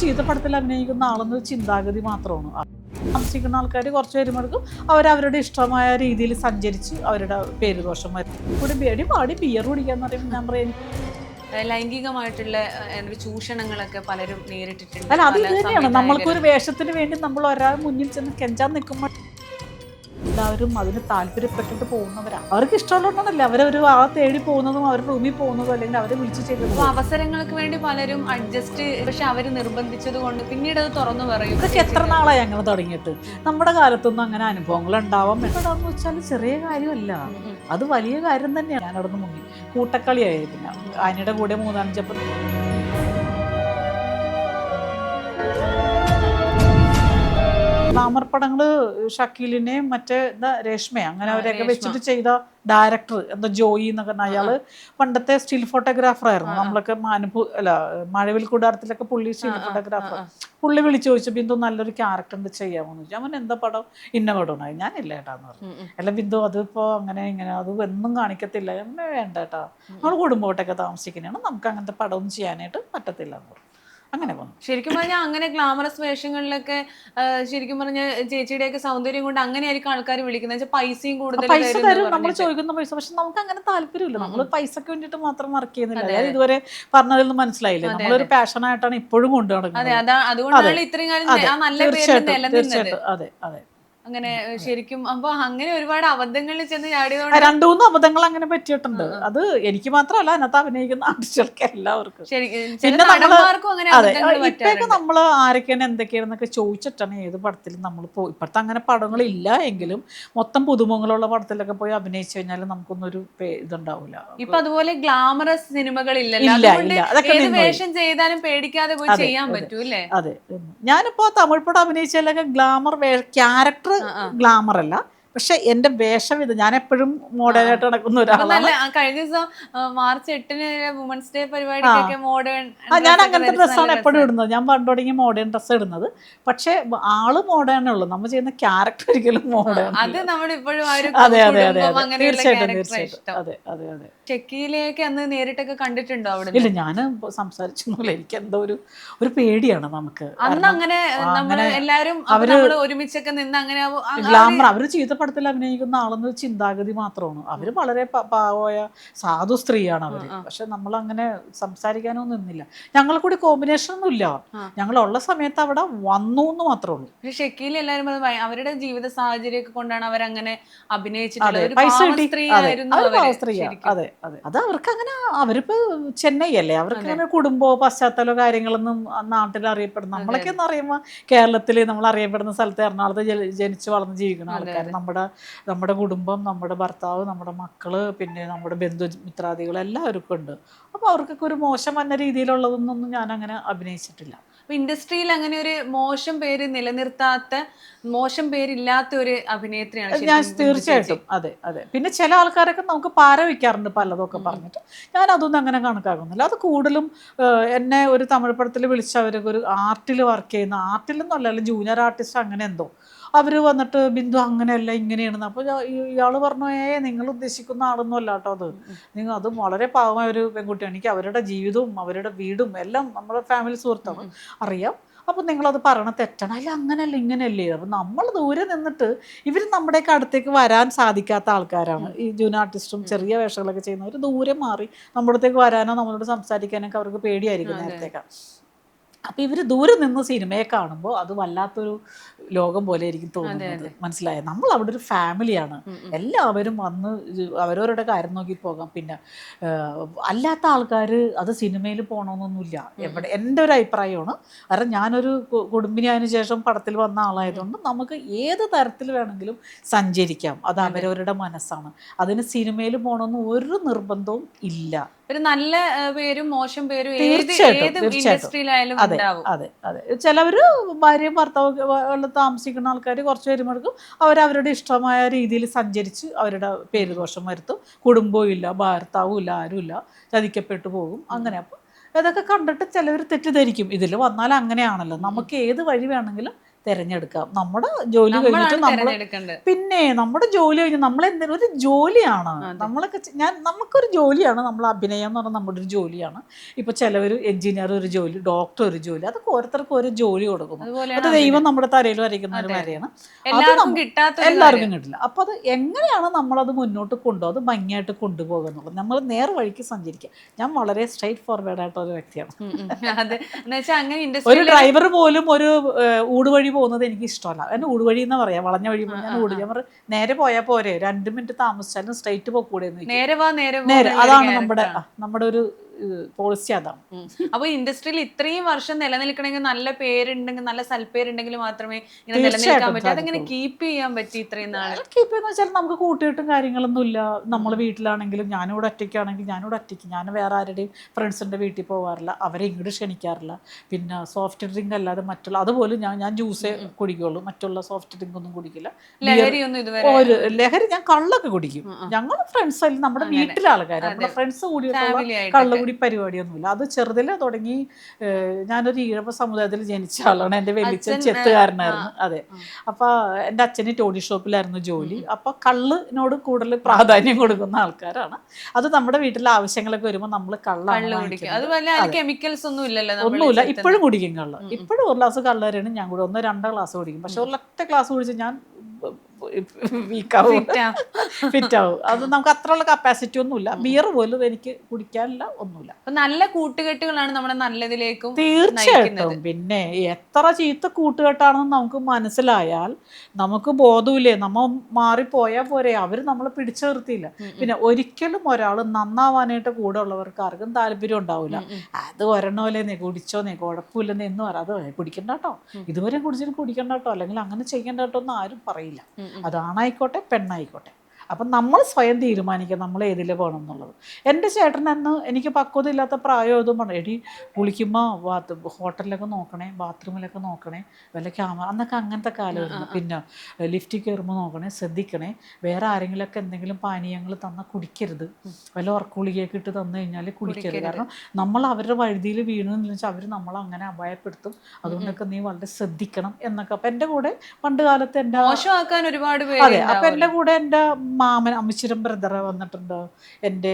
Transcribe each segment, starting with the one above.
ചീത്ത പടത്തിൽ അഭിനയിക്കുന്ന ആളെന്ന് ചിന്താഗതി മാത്രമാണ്. താമസിക്കുന്ന ആൾക്കാർ കുറച്ച് വരുമ്പോഴേക്കും അവരവരുടെ ഇഷ്ടമായ രീതിയിൽ സഞ്ചരിച്ച് അവരുടെ പേര് ദോഷം വരും കൂടി പേടി പാടി ബിയർ കുടിക്കാന്ന് പറയുമ്പോൾ ഞാൻ പറയും ലൈംഗികമായിട്ടുള്ള ചൂഷണങ്ങളൊക്കെ പലരും നേരിട്ടിട്ടുണ്ട് അല്ല അത് തന്നെയാണ്. നമ്മൾക്കൊരു ഒരു വേഷത്തിന് വേണ്ടി നമ്മൾ ഒരാൾ മുന്നിൽ ചെന്ന് കെഞ്ചാൻ നിൽക്കുമ്പോൾ എല്ലാവരും അതിന് താല്പര്യപ്പെട്ടിട്ട് പോകുന്നവരാണ് അവർക്ക് ഇഷ്ടമുള്ളതുകൊണ്ടല്ല അവരൊരു ആ തേടി പോകുന്നതും അവർ റൂമിൽ പോകുന്നതും അല്ലെങ്കിൽ അവരെ വിളിച്ചു ചെയ്തതും അവസരങ്ങൾക്ക് വേണ്ടി പലരും അഡ്ജസ്റ്റ് പക്ഷെ അവർ നിർബന്ധിച്ചത് കൊണ്ട് പിന്നീട് അത് തുറന്നു പറയും. ഇതൊക്കെ എത്ര നാളായി അങ്ങനെ തുടങ്ങിയിട്ട്? നമ്മുടെ കാലത്തൊന്നും അങ്ങനെ അനുഭവങ്ങൾ ഉണ്ടാവാം എന്താണെന്ന് വെച്ചാൽ ചെറിയ കാര്യമല്ല. അത് വലിയ കാര്യം തന്നെയാണ്. ഞാൻ അവിടെ നിന്ന് മുങ്ങി. കൂട്ടക്കളിയായി പിന്നെ. ആനയുടെ കൂടെ മൂന്നാഞ്ചപ്പം ഗ്ലാമർ ഷക്കീലിനെയും മറ്റേ എന്താ രേഷ്മ അങ്ങനെ അവരെയൊക്കെ വെച്ചിട്ട് ചെയ്ത ഡയറക്ടർ എന്താ ജോയി എന്നൊക്കെ പറഞ്ഞ അയാൾ പണ്ടത്തെ സ്റ്റിൽ ഫോട്ടോഗ്രാഫർ ആയിരുന്നു. നമ്മളൊക്കെ മാനുഭൂ അല്ല മഴവിൽ കൂടാരത്തിലൊക്കെ പുള്ളി സ്റ്റിൽ ഫോട്ടോഗ്രാഫർ. പുള്ളി വിളിച്ചു ചോദിച്ചു ബിന്ദു നല്ലൊരു ക്യാരക്ടർ ഉണ്ട് ചെയ്യാമെന്ന് ചോദിച്ചു. അവൻ എന്താ പടം? ഇന്ന പടമാണ് ഞാനില്ല ഏട്ടാന്ന് പറഞ്ഞു. അല്ല ബിന്ദു അതിപ്പോ അങ്ങനെ ഇങ്ങനെ അത് ഒന്നും കാണിക്കത്തില്ല. എന്നെ വേണ്ട ഏട്ടാ. നമ്മൾ കുടുംബമായിട്ടൊക്കെ താമസിക്കുന്നതാണ്. നമുക്ക് അങ്ങനത്തെ പടമൊന്നും ചെയ്യാനായിട്ട് പറ്റത്തില്ല എന്ന് പറഞ്ഞു. അങ്ങനെ വന്നു ശരിക്കും പറഞ്ഞാൽ അങ്ങനെ ഗ്ലാമറസ് വേഷങ്ങളിലൊക്കെ ശരിക്കും പറഞ്ഞ ചേച്ചിയുടെയൊക്കെ സൗന്ദര്യം കൊണ്ട് അങ്ങനെയായിരിക്കും ആൾക്കാർ വിളിക്കുന്നത്. പൈസയും കൂടുതൽ പൈസ തരും നമ്മൾ ചോദിക്കുന്ന പൈസ. പക്ഷെ നമുക്ക് അങ്ങനെ താല്പര്യമില്ല. നമ്മൾ പൈസക്ക് വേണ്ടിയിട്ട് മാത്രം വർക്ക് ചെയ്യുന്നില്ല. അതായത് ഇതുവരെ പറഞ്ഞതിൽ നിന്ന് മനസ്സിലായില്ലേ നമ്മളൊരു പാഷൻ ആയിട്ടാണ് ഇപ്പോഴും കൊണ്ടു നടക്കുന്നത് അതെ അതുകൊണ്ടാണ് അതെ. ഇത്രയും കാലം നല്ല പേര് നിലനിന്നത്. അതെ അതെ. അങ്ങനെ ശരിക്കും അപ്പൊ അങ്ങനെ ഒരുപാട് അബദ്ധങ്ങളിൽ ചെന്ന് ചാടിയതുകൊണ്ട് രണ്ടു മൂന്ന് അബദ്ധങ്ങൾ അങ്ങനെ പറ്റിയിട്ടുണ്ട്. അത് എനിക്ക് മാത്രമല്ല അതിനകത്ത് അഭിനയിക്കുന്ന ആർട്ടിസ്റ്റുകൾക്ക് എല്ലാവർക്കും. ഇപ്പോഴൊക്കെ നമ്മൾ നമ്മൾ ആരൊക്കെയാണ് എന്തൊക്കെയാണെന്നൊക്കെ ചോദിച്ചിട്ടാണ് ഏത് പടത്തിലും നമ്മൾ പോയി ഇപ്പോഴത്തെ അങ്ങനെ പടങ്ങൾ ഇല്ല എങ്കിലും മൊത്തം പുതുമുഖങ്ങളുള്ള പടത്തിലൊക്കെ പോയി അഭിനയിച്ചു കഴിഞ്ഞാൽ നമുക്കൊന്നൊരു ഇതുണ്ടാവില്ല ഇപ്പൊ അതുപോലെ ഗ്ലാമറസ് സിനിമകളില്ലല്ലോ. വേഷം ചെയ്താലും പേടിക്കാതെ പോയി ചെയ്യാൻ പറ്റൂല്ലേ? അതെ. ഞാനിപ്പോ തമിഴ് പടം അഭിനയിച്ചാലൊക്കെ ഗ്ലാമർ ക്യാരക്ടർ. ഗ്ലാമർ അല്ല. പക്ഷെ എന്റെ വേഷം ഇത് ഞാൻ എപ്പോഴും മോഡേണായിട്ട് നടക്കുന്ന ഒരാളാണ്. കഴിഞ്ഞ ദിവസം മാർച്ച് എട്ടിന് വുമൻസ് ഡേ പരിപാടിക്കൊക്കെ മോഡേൺ ആ ഞാൻ അങ്ങനത്തെ ഡ്രസ്സാണ് എപ്പോഴും ഇടുന്നത്. ഞാൻ പണ്ട് തുടങ്ങി മോഡേൺ ഡ്രസ്സ് ഇടുന്നത്. പക്ഷെ ആൾ മോഡേൺ ഉള്ളൂ. നമ്മൾ ചെയ്യുന്ന ക്യാരക്ടർ ഒരിക്കലും മോഡേൺ അത് നമ്മൾ ഇപ്പോഴും അതെ അതെ അതെ തീർച്ചയായിട്ടും തീർച്ചയായിട്ടും. അതെ അതെ അതെ. ചെക്കിയിലേക്ക് അന്ന് നേരിട്ടൊക്കെ കണ്ടിട്ടുണ്ടോ അവിടെ ഇല്ല ഞാൻ സംസാരിച്ചൊന്നുമില്ല എനിക്ക് എന്തോ ഒരു ഒരു പേടിയാണ് നമുക്ക്. അന്ന് അങ്ങനെ നമ്മൾ എല്ലാരും അവർ ഒരുമിച്ചൊക്കെ നിന്ന് അങ്ങനെ ഗ്ലാമർ അവർ ചീത്തപ്പടത്തിൽ അഭിനയിക്കുന്ന ആളെന്ന് ചിന്താഗതി മാത്രമാണ്. അവർ വളരെ പാവമായ സാധു സ്ത്രീയാണ് ആ. പക്ഷെ നമ്മൾ അങ്ങനെ സംസാരിക്കാനൊന്നും നിന്നില്ല. ഞങ്ങൾ കൂടി കോമ്പിനേഷൻ ഒന്നും ഇല്ല ഞങ്ങളുള്ള സമയത്ത് അവിടെ വന്നു എന്ന് മാത്രമേ ഉള്ളൂ. പക്ഷെ ഷെക്കീൽ എല്ലാവരും അവരുടെ ജീവിത സാഹചര്യം ഒക്കെ കൊണ്ടാണ് അവരങ്ങനെ അങ്ങനെ അഭിനയിച്ചിട്ടുള്ളത് പൈസ അതെ. അതെ അതെ. അവർക്ക് അങ്ങനെ അവരിപ്പോ ചെന്നൈ അല്ലേ? അവർക്ക്. അങ്ങനെ കുടുംബമോ പശ്ചാത്തലമോ കാര്യങ്ങളൊന്നും നാട്ടിൽ അറിയപ്പെടുന്നു നമ്മളൊക്കെ എന്ന് പറയുമ്പോൾ കേരളത്തിൽ നമ്മൾ അറിയപ്പെടുന്ന സ്ഥലത്ത് എറണാകുളത്ത് ജനിച്ചു ജനിച്ച് വളർന്ന് ജീവിക്കുന്ന ആൾക്കാർ നമ്മുടെ നമ്മുടെ നമ്മുടെ കുടുംബം നമ്മുടെ ഭർത്താവ് നമ്മുടെ മക്കൾ പിന്നെ നമ്മുടെ ബന്ധു മിത്രാദികൾ എല്ലാവർക്കും ഉണ്ട്. അപ്പോൾ അവർക്കൊക്കെ ഒരു മോശം വന്ന രീതിയിലുള്ളതൊന്നും ഞാൻ അങ്ങനെ അഭിനയിച്ചിട്ടില്ല. അപ്പോൾ ഇൻഡസ്ട്രിയിൽ അങ്ങനെ ഒരു മോശം പേര് നിലനിർത്താത്ത മോശം പേരില്ലാത്ത ഒരു അഭിനേത്രിയാണ് ഞാൻ തീർച്ചയായിട്ടും. അതെ അതെ. പിന്നെ ചില ആൾക്കാരൊക്കെ നമുക്ക് പാര വയ്ക്കാറുണ്ട് പലതൊക്കെ പറഞ്ഞിട്ട്. ഞാൻ അതൊന്നും അങ്ങനെ കണക്കാക്കുന്നില്ല. അത് കൂടുതലും എന്നെ ഒരു തമിഴ് പടത്തിൽ വിളിച്ചവരൊക്കെ ഒരു ആർട്ടിൽ വർക്ക് ചെയ്യുന്ന ആർട്ടിലെന്നല്ല ജൂനിയർ ആർട്ടിസ്റ്റ് അങ്ങനെ എന്തോ. അവർ വന്നിട്ട് ബിന്ദു അങ്ങനെയല്ല ഇങ്ങനെയാണ് അപ്പോൾ ഇയാൾ പറഞ്ഞു ഏ നിങ്ങൾ ഉദ്ദേശിക്കുന്ന ആളൊന്നും അല്ല കേട്ടോ അത്. നിങ്ങൾ അത് വളരെ പാവമായ ഒരു പെൺകുട്ടിയാണ്. എനിക്ക് അവരുടെ ജീവിതവും അവരുടെ വീടും എല്ലാം നമ്മുടെ ഫാമിലി സുഹൃത്താണ്. അറിയാം. അപ്പം നിങ്ങളത് പറയണ തെറ്റാണ്. അല്ല അങ്ങനെയല്ല ഇങ്ങനെയല്ലേ? അപ്പം നമ്മൾ ദൂരെ നിന്നിട്ട് ഇവർ നമ്മുടെയൊക്കെ അടുത്തേക്ക് വരാൻ സാധിക്കാത്ത ആൾക്കാരാണ്. ഈ ജൂൻ ആർട്ടിസ്റ്റും ചെറിയ വേഷങ്ങളൊക്കെ ചെയ്യുന്നവർ ദൂരെ മാറി നമ്മുടെ അടുത്തേക്ക് വരാനോ നമ്മളോട് സംസാരിക്കാനൊക്കെ അവർക്ക് പേടിയായിരിക്കും അതെ. അപ്പം ഇവർ ദൂരെ നിന്ന് സിനിമയെ കാണുമ്പോൾ അത് വല്ലാത്തൊരു ലോകം പോലെ ആയിരിക്കും തോന്നുന്നത്. മനസ്സിലായത് നമ്മൾ അവിടെ ഒരു ഫാമിലിയാണ്. എല്ലാവരും വന്ന് അവരവരുടെ കാര്യം നോക്കി പോകാം. പിന്നെ അല്ലാത്ത ആൾക്കാർ അത് സിനിമയിൽ പോകണമെന്നൊന്നുമില്ല എവിടെ എന്റെ ഒരു അഭിപ്രായമാണ്. കാരണം ഞാനൊരു കു- കുടുംബിനിയായതിനു ശേഷം പടത്തിൽ വന്ന ആളായതുകൊണ്ട് നമുക്ക് ഏത് തരത്തിൽ വേണമെങ്കിലും സഞ്ചരിക്കാം. അത് അവരവരുടെ മനസ്സാണ്. അതിന് സിനിമയിൽ പോകണമെന്ന് ഒരു നിർബന്ധവും ഇല്ല. ഒരു നല്ല പേരും മോശം പേരും ഇൻഡസ്ട്രിയിലായാലും അതെ അതെ അതെ. ചിലവർ ഭാര്യയും ഭർത്താവും താമസിക്കുന്ന ആൾക്കാർ കുറച്ച് വരുമ്പോഴേക്കും അവരുടെ ഇഷ്ടമായ രീതിയിൽ സഞ്ചരിച്ച് അവരുടെ പേര് ദോഷം വരുത്തും. കുടുംബവും ഇല്ല ഭർത്താവും ഇല്ല ആരും ഇല്ല ചതിക്കപ്പെട്ടു പോകും. അങ്ങനെ. അപ്പം ഇതൊക്കെ കണ്ടിട്ട് ചിലവർ തെറ്റിദ്ധരിക്കും. ഇതിൽ വന്നാൽ അങ്ങനെയാണല്ലോ. നമുക്ക് ഏത് വഴി വേണമെങ്കിലും തിരഞ്ഞെടുക്കാം. നമ്മുടെ ജോലി കഴിഞ്ഞിട്ട് നമ്മൾ പിന്നെ നമ്മുടെ ജോലി കഴിഞ്ഞ് നമ്മൾ എന്തെങ്കിലും ഒരു ജോലിയാണ്. നമ്മളൊക്കെ ഞാൻ നമുക്കൊരു ജോലിയാണ്. നമ്മൾ അഭിനയം എന്ന് പറഞ്ഞാൽ നമ്മുടെ ഒരു ജോലിയാണ്. ഇപ്പൊ ചിലവർ എഞ്ചിനീയർ ഒരു ജോലി ഡോക്ടർ ഒരു ജോലി അതൊക്കെ ഓരോരുത്തർക്കും ഓരോ ജോലി കൊടുക്കുന്നു. അത് ദൈവം നമ്മുടെ തലയിൽ വരയ്ക്കുന്ന ഒരു കാര്യമാണ് വരെയാണ്. എല്ലാവർക്കും ഒരു കിട്ടില്ല. അപ്പൊ അത് എങ്ങനെയാണ് നമ്മളത് മുന്നോട്ട് കൊണ്ടുപോകും അത് ഭംഗിയായിട്ട് കൊണ്ടുപോകുക എന്നുള്ളത്. നമ്മൾ നേർ വഴിക്ക് സഞ്ചരിക്കുക. ഞാൻ വളരെ സ്ട്രൈറ്റ് ഫോർവേഡ് ആയിട്ടുള്ള ഒരു വ്യക്തിയാണ്. അതെ. ഒരു ഡ്രൈവർ പോലും ഒരു ഊടുവഴി പോകുന്നത് എനിക്ക് ഇഷ്ടമല്ല എന്നെ ഊടുവഴി എന്ന് പറയാം. വളഞ്ഞ വഴി. ഞാൻ ഊട് ഞാൻ നേരെ പോയാൽ പോരെ. രണ്ട് മിനിറ്റ് താമസിച്ചാലും സ്ട്രൈറ്റ് പോക്കൂടെ കൂടെ നേരെ വാ നേരെ പോ നേരെ. അതാണ് നമ്മുടെ നമ്മുടെ ഒരു പോളിസി അതാണ്. അപ്പോൾ അപ്പൊ ഇൻഡസ്ട്രിയിൽ ഇത്രയും വർഷം നിലനിൽക്കണമെങ്കിൽ നല്ല പേരുണ്ടെങ്കിൽ നല്ല സൽപ്പേരുണ്ടെങ്കിൽ മാത്രമേ ഇങ്ങനെ നിലനിൽക്കാൻ തീർച്ചയായിട്ടും പറ്റൂ അതെങ്ങനെ കീപ്പ് ചെയ്യാൻ പറ്റി ഇത്രയും നാളെ? കീപ്പ് ചെയ്യുന്ന വെച്ചാൽ നമുക്ക് കൂട്ടുകെട്ടും കാര്യങ്ങളൊന്നും ഇല്ല. നമ്മൾ വീട്ടിലാണെങ്കിലും ഞാനിവിടെ ഒറ്റയ്ക്കാണെങ്കിൽ ഞാനിവിടെ ഒറ്റയ്ക്ക്. ഞാൻ വേറെ ആരുടെയും ഫ്രണ്ട്സിന്റെ വീട്ടിൽ പോകാറില്ല അവരെ ഇങ്ങോട്ട് ക്ഷണിക്കാറില്ല. പിന്നെ സോഫ്റ്റ് ഡ്രിങ്ക് അല്ലാതെ മറ്റുള്ള അതുപോലും ഞാൻ ഞാൻ ജ്യൂസേ കുടിക്കുള്ളൂ. മറ്റുള്ള സോഫ്റ്റ് ഡ്രിങ്ക് ഒന്നും കുടിക്കില്ല. ഒരു ലഹരി ഞാൻ കള്ളൊക്കെ കുടിക്കും. ഞങ്ങൾ ഫ്രണ്ട്സ് അല്ലെങ്കിൽ നമ്മുടെ. വീട്ടിലെ ആൾക്കാർ നമ്മുടെ ഫ്രണ്ട്സ് കൂടിയിട്ടുള്ള ഫാമിലി കള്ളുകുടി പരിപാടിയൊന്നുമില്ല. അത് ചെറുതിൽ തുടങ്ങി ഞാനൊരു ഈഴവ സമുദായത്തിൽ ജനിച്ച ആളാണ്. എന്റെ അച്ഛൻ, ചെത്തുകാരനായിരുന്നു അതെ. ആ. അപ്പൊ എന്റെ അച്ഛന് ടോണി ഷോപ്പിലായിരുന്നു ജോലി. അപ്പൊ കള്ളിനോട് കൂടുതൽ പ്രാധാന്യം കൊടുക്കുന്ന ആൾക്കാരാണ്. അത് നമ്മുടെ വീട്ടിലെ ആവശ്യങ്ങളൊക്കെ വരുമ്പോൾ നമ്മൾ കള്ളാണ് കള്ള് കെമിക്കൽസ് ഒന്നും ഇല്ലല്ലോ ഒന്നുമില്ല. ഇപ്പോഴും കുടിക്കും കള്ള്. ഇപ്പോഴും ഒരു ഗ്ലാസ് കള്ളരാണ് ഞാൻ കൂടെ ഒന്ന് രണ്ടോ ഗ്ലാസ് കുടിക്കും. പക്ഷെ ഒരു ഒറ്റ ഗ്ലാസ് കുടിച്ച് ഞാൻ വീക്കാവും. ഫിറ്റാവും അത് നമുക്ക് അത്രയുള്ള കപ്പാസിറ്റി ഒന്നുമില്ല. ബിയർ പോലും എനിക്ക് കുടിക്കാനില്ല ഒന്നുമില്ല. നല്ല കൂട്ടുകെട്ടുകളാണ് നമ്മുടെ നല്ലതിലേക്കും തീർച്ചയായിട്ടും. പിന്നെ എത്ര ചീത്ത കൂട്ടുകെട്ടാണെന്ന് നമുക്ക് മനസ്സിലായാൽ നമുക്ക് ബോധമില്ലേ നമ്മൾ മാറിപ്പോയാൽ പോരെ. അവർ നമ്മളെ പിടിച്ചു നിർത്തിയില്ല. പിന്നെ ഒരിക്കലും ഒരാൾ നന്നാവാനായിട്ട് കൂടെ ഉള്ളവർക്ക് ആർക്കും താല്പര്യം ഉണ്ടാവില്ല. അത് ഒരെണ്ണമല്ലേ നീ കുടിച്ചോ നീ കുഴപ്പമില്ലെന്ന് എന്ന് പറയാം അത് കുടിക്കണ്ട കേട്ടോ. ഇതുവരെ കുടിച്ചിട്ട് കുടിക്കണ്ട കേട്ടോ. അല്ലെങ്കിൽ അങ്ങനെ ചെയ്യണ്ട കേട്ടോ എന്ന് ആരും പറയില്ല. ഉം, ആണായിക്കോട്ടെ പെണ്ണായിക്കോട്ടെ. അപ്പം നമ്മൾ സ്വയം തീരുമാനിക്കുക നമ്മൾ ഏതിൽ പോകണം എന്നുള്ളത്. എന്റെ ചേട്ടൻ അന്ന് എനിക്ക് പക്വത ഇല്ലാത്ത പ്രായം ഇതും പറഞ്ഞു എടി കുളിക്കുമ്പോൾ ബാത്ത് ഹോട്ടലിലൊക്കെ നോക്കണേ ബാത്റൂമിലൊക്കെ നോക്കണേ വല്ല ക്യാമറ അന്നൊക്കെ അങ്ങനത്തെ കാലമായിരുന്നു. പിന്നെ ലിഫ്റ്റിൽ കയറുമ്പോൾ നോക്കണേ ശ്രദ്ധിക്കണേ വേറെ ആരെങ്കിലുമൊക്കെ എന്തെങ്കിലും പാനീയങ്ങൾ തന്നാൽ കുടിക്കരുത്. വല്ല ഉറക്കുളികയൊക്കെ ഇട്ട് തന്നു കഴിഞ്ഞാൽ കുടിക്കരുത്. കുടിക്കരുത്. കാരണം നമ്മൾ അവരുടെ വഴുതിയിൽ വീണെന്ന് വെച്ചാൽ അവർ നമ്മളെ അങ്ങനെ അപായപ്പെടുത്തും. അതുകൊണ്ടൊക്കെ നീ വളരെ ശ്രദ്ധിക്കണം എന്നൊക്കെ. അപ്പം എന്റെ കൂടെ പണ്ട് കാലത്ത് എന്റെ മോശമാക്കാൻ ഒരുപാട് അതെ അപ്പം എന്റെ കൂടെ എന്റെ മാമൻ അമ്മച്ചിരം ബ്രദർ വന്നിട്ടുണ്ട്? എന്റെ